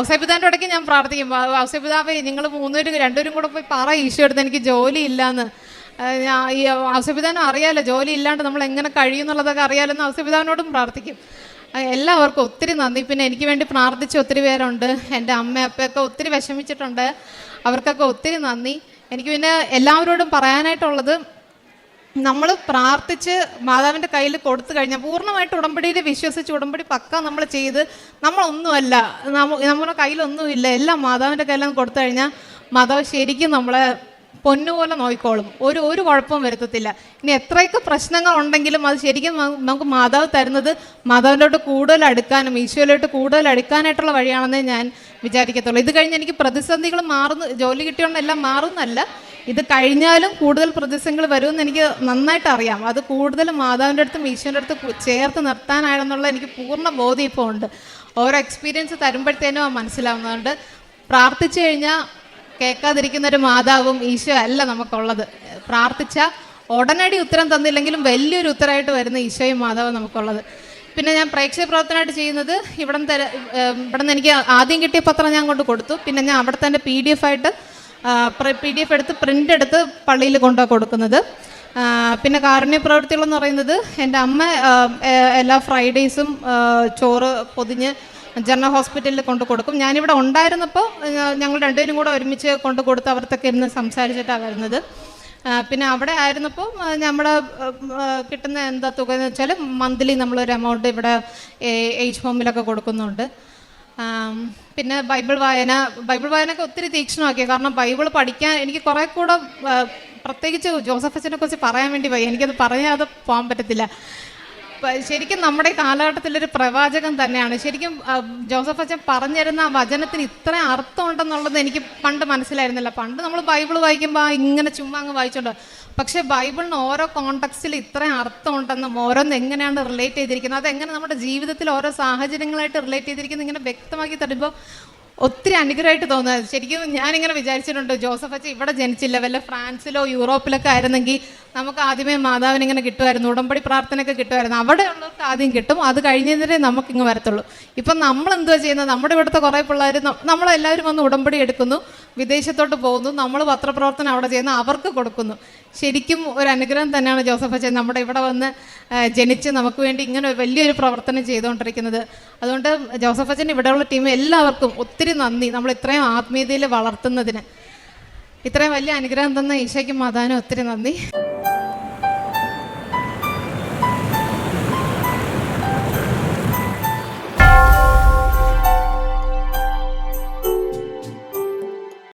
ഔസൈപിതാന്റെ ഇടയ്ക്ക് ഞാൻ പ്രാർത്ഥിക്കും. ഔസൈപിതാവേ നിങ്ങൾ മൂന്നുപേരും രണ്ടുപേരും കൂടെ പോയി പറ ഈശോ എടുത്ത് എനിക്ക് ജോലി ഇല്ലയെന്ന് ഈ ഔസൈപിതാനും അറിയാലോ ജോലി ഇല്ലാണ്ട് നമ്മൾ എങ്ങനെ കഴിയും എന്നുള്ളതൊക്കെ അറിയാലെന്ന് ഔസൈപിതാവിനോടും പ്രാർത്ഥിക്കും. എല്ലാവർക്കും ഒത്തിരി നന്ദി. പിന്നെ എനിക്ക് വേണ്ടി പ്രാർത്ഥിച്ച ഒത്തിരി പേരുണ്ട്. എന്റെ അമ്മ അപ്പയൊക്കെ ഒത്തിരി വിഷമിച്ചിട്ടുണ്ട്. അവർക്കൊക്കെ ഒത്തിരി നന്ദി. എനിക്ക് പിന്നെ എല്ലാവരോടും പറയാനായിട്ടുള്ളത് നമ്മൾ പ്രാർത്ഥിച്ച് മാതാവിന്റെ കയ്യിൽ കൊടുത്തു കഴിഞ്ഞാൽ പൂർണമായിട്ട് ഉടമ്പടിയിൽ വിശ്വസിച്ച് ഉടമ്പടി പക്ക നമ്മൾ ചെയ്ത് നമ്മളൊന്നുമല്ല. നമ്മ നമ്മുടെ കയ്യിലൊന്നുമില്ല. എല്ലാം മാതാവിന്റെ കയ്യിലും കൊടുത്തു കഴിഞ്ഞാൽ മാതാവ് ശരിക്കും നമ്മളെ പൊന്നുപോലെ നോക്കിക്കോളും ഒരു ഒരു കുഴപ്പവും വരുത്തത്തില്ല. ഇനി എത്രയൊക്കെ പ്രശ്നങ്ങൾ ഉണ്ടെങ്കിലും അത് ശരിക്കും നമുക്ക് മാതാവ് തരുന്നത് മാതാവിലോട്ട് കൂടുതൽ അടുക്കാനും ഈശോയിലോട്ട് കൂടുതൽ അടുക്കാനായിട്ടുള്ള വഴിയാണെന്നേ ഞാൻ വിചാരിക്കത്തുള്ളൂ. ഇത് കഴിഞ്ഞ് എനിക്ക് പ്രതിസന്ധികൾ മാറുന്നു ജോലി കിട്ടിയോണ്ടെല്ലാം മാറുന്നല്ല. ഇത് കഴിഞ്ഞാലും കൂടുതൽ പ്രതിസന്ധികൾ വരുമെന്ന് എനിക്ക് നന്നായിട്ട് അറിയാം. അത് കൂടുതൽ മാതാവിന്റെ അടുത്തും ഈശോന്റെ അടുത്ത് ചേർത്ത് നിർത്താനാണെന്നുള്ള എനിക്ക് പൂർണ ബോധ്യം ഇപ്പോൾ ഉണ്ട് ഓരോ എക്സ്പീരിയൻസ് തരുമ്പോഴത്തേനും മനസ്സിലാവുന്നതുകൊണ്ട് പ്രാർത്ഥിച്ചു കഴിഞ്ഞാൽ കേൾക്കാതിരിക്കുന്ന ഒരു മാതാവും ഈശോ അല്ല നമുക്കുള്ളത്. പ്രാർത്ഥിച്ച ഉടനടി ഉത്തരം തന്നില്ലെങ്കിലും വലിയൊരു ഉത്തരമായിട്ട് വരുന്ന ഈശോയും മാതാവും നമുക്കുള്ളത്. പിന്നെ ഞാൻ പ്രേക്ഷക പ്രവർത്തനമായിട്ട് ചെയ്യുന്നത് ഇവിടം തര ഇവിടെ നിന്ന് എനിക്ക് ആദ്യം കിട്ടിയ പത്രം ഞാൻ കൊണ്ട് കൊടുത്തു. പിന്നെ ഞാൻ അവിടെ തന്നെ പി ഡി എഫ് ആയിട്ട് പി ഡി എഫ് എടുത്ത് പ്രിന്റ് എടുത്ത് പള്ളിയിൽ കൊണ്ടുപോയി കൊടുക്കുന്നത്. പിന്നെ കാരുണ്യ പ്രവൃത്തികളെന്ന് പറയുന്നത് എന്റെ അമ്മ എല്ലാ ഫ്രൈഡേയ്സും ചോറ് പൊതിഞ്ഞ് ജനറൽ ഹോസ്പിറ്റലിൽ കൊണ്ട് കൊടുക്കും. ഞാനിവിടെ ഉണ്ടായിരുന്നപ്പോൾ ഞങ്ങൾ രണ്ടുപേരും കൂടെ ഒരുമിച്ച് കൊണ്ട് കൊടുത്ത് അവർക്കൊക്കെ ഇരുന്ന് സംസാരിച്ചിട്ടാണ് വരുന്നത്. പിന്നെ അവിടെ ആയിരുന്നപ്പോൾ നമ്മൾ കിട്ടുന്ന എന്താ തുക എന്ന് വെച്ചാൽ മന്ത്ലി നമ്മളൊരു എമൗണ്ട് ഇവിടെ ഏജ് ഹോമിലൊക്കെ കൊടുക്കുന്നുണ്ട്. പിന്നെ ബൈബിൾ വായന ബൈബിൾ വായനയൊക്കെ ഒത്തിരി തീക്ഷ്ണമാക്കി കാരണം ബൈബിൾ പഠിക്കാൻ എനിക്ക് കുറേ കൂടെ പ്രത്യേകിച്ച് ജോസഫ് അച്ഛനെ കുറിച്ച് പറയാൻ വേണ്ടി പോയി എനിക്കത് പറയാതെ പോകാൻ പറ്റത്തില്ല. ശരിക്കും നമ്മുടെ കാലഘട്ടത്തിലൊരു പ്രവാചകൻ തന്നെയാണ്. ശരിക്കും ജോസഫ് അച്ഛൻ പറഞ്ഞിരുന്ന വചനത്തിന് ഇത്ര അർത്ഥം ഉണ്ടെന്നുള്ളത് എനിക്ക് പണ്ട് മനസ്സിലായിരുന്നില്ല. പണ്ട് നമ്മൾ ബൈബിൾ വായിക്കുമ്പോൾ ഇങ്ങനെ ചുമ്മാ അങ്ങ് വായിച്ചോണ്ട് പക്ഷെ ബൈബിളിന് ഓരോ കോണ്ടക്സ്റ്റിൽ ഇത്രയും അർത്ഥം ഉണ്ടെന്നും ഓരോന്ന് എങ്ങനെയാണ് റിലേറ്റ് ചെയ്തിരിക്കുന്നത് അതെങ്ങനെ നമ്മുടെ ജീവിതത്തിൽ ഓരോ സാഹചര്യങ്ങളായിട്ട് റിലേറ്റ് ചെയ്തിരിക്കുന്നത് ഇങ്ങനെ വ്യക്തമാക്കി തരുമ്പോൾ ഒത്തിരി അനുഗ്രഹമായിട്ട് തോന്നുന്നത്. ശരിക്കും ഞാനിങ്ങനെ വിചാരിച്ചിട്ടുണ്ട് ജോസഫ് അച്ഛൻ ഇവിടെ ജനിച്ചില്ല വല്ല ഫ്രാൻസിലോ യൂറോപ്പിലൊക്കെ ആയിരുന്നെങ്കിൽ നമുക്ക് ആദ്യമേ മാതാവിന് ഇങ്ങനെ കിട്ടുമായിരുന്നു ഉടമ്പടി പ്രാർത്ഥനയൊക്കെ കിട്ടുമായിരുന്നു. അവിടെ ഉള്ളവർക്ക് ആദ്യം കിട്ടും അത് കഴിഞ്ഞതിനെ നമുക്ക് ഇങ്ങ് വരത്തുള്ളൂ. ഇപ്പം നമ്മൾ എന്തുവാ ചെയ്യുന്നത്? നമ്മുടെ ഇവിടുത്തെ കുറേ പിള്ളേർ നമ്മളെല്ലാവരും വന്ന് ഉടമ്പടി എടുക്കുന്നു വിദേശത്തോട്ട് പോകുന്നു നമ്മൾ പത്രപ്രവർത്തനം അവിടെ ചെയ്യുന്നു അവർക്ക് കൊടുക്കുന്നു. ശരിക്കും ഒരു അനുഗ്രഹം തന്നെയാണ് ജോസഫ് അച്ഛൻ നമ്മുടെ ഇവിടെ വന്ന് ജനിച്ച് നമുക്ക് വേണ്ടി ഇങ്ങനെ വലിയൊരു പ്രവർത്തനം ചെയ്തുകൊണ്ടിരിക്കുന്നത്. അതുകൊണ്ട് ജോസഫ് അച്ഛൻ ഇവിടെയുള്ള ടീം എല്ലാവർക്കും ഒത്തിരി നന്ദി നമ്മൾ ഇത്രയും ആത്മീയതയിൽ വളർത്തുന്നതിന്. ഇത്രയും വലിയ അനുഗ്രഹം തന്ന ഈശയ്ക്കും മാതാവിനും ഒത്തിരി നന്ദി.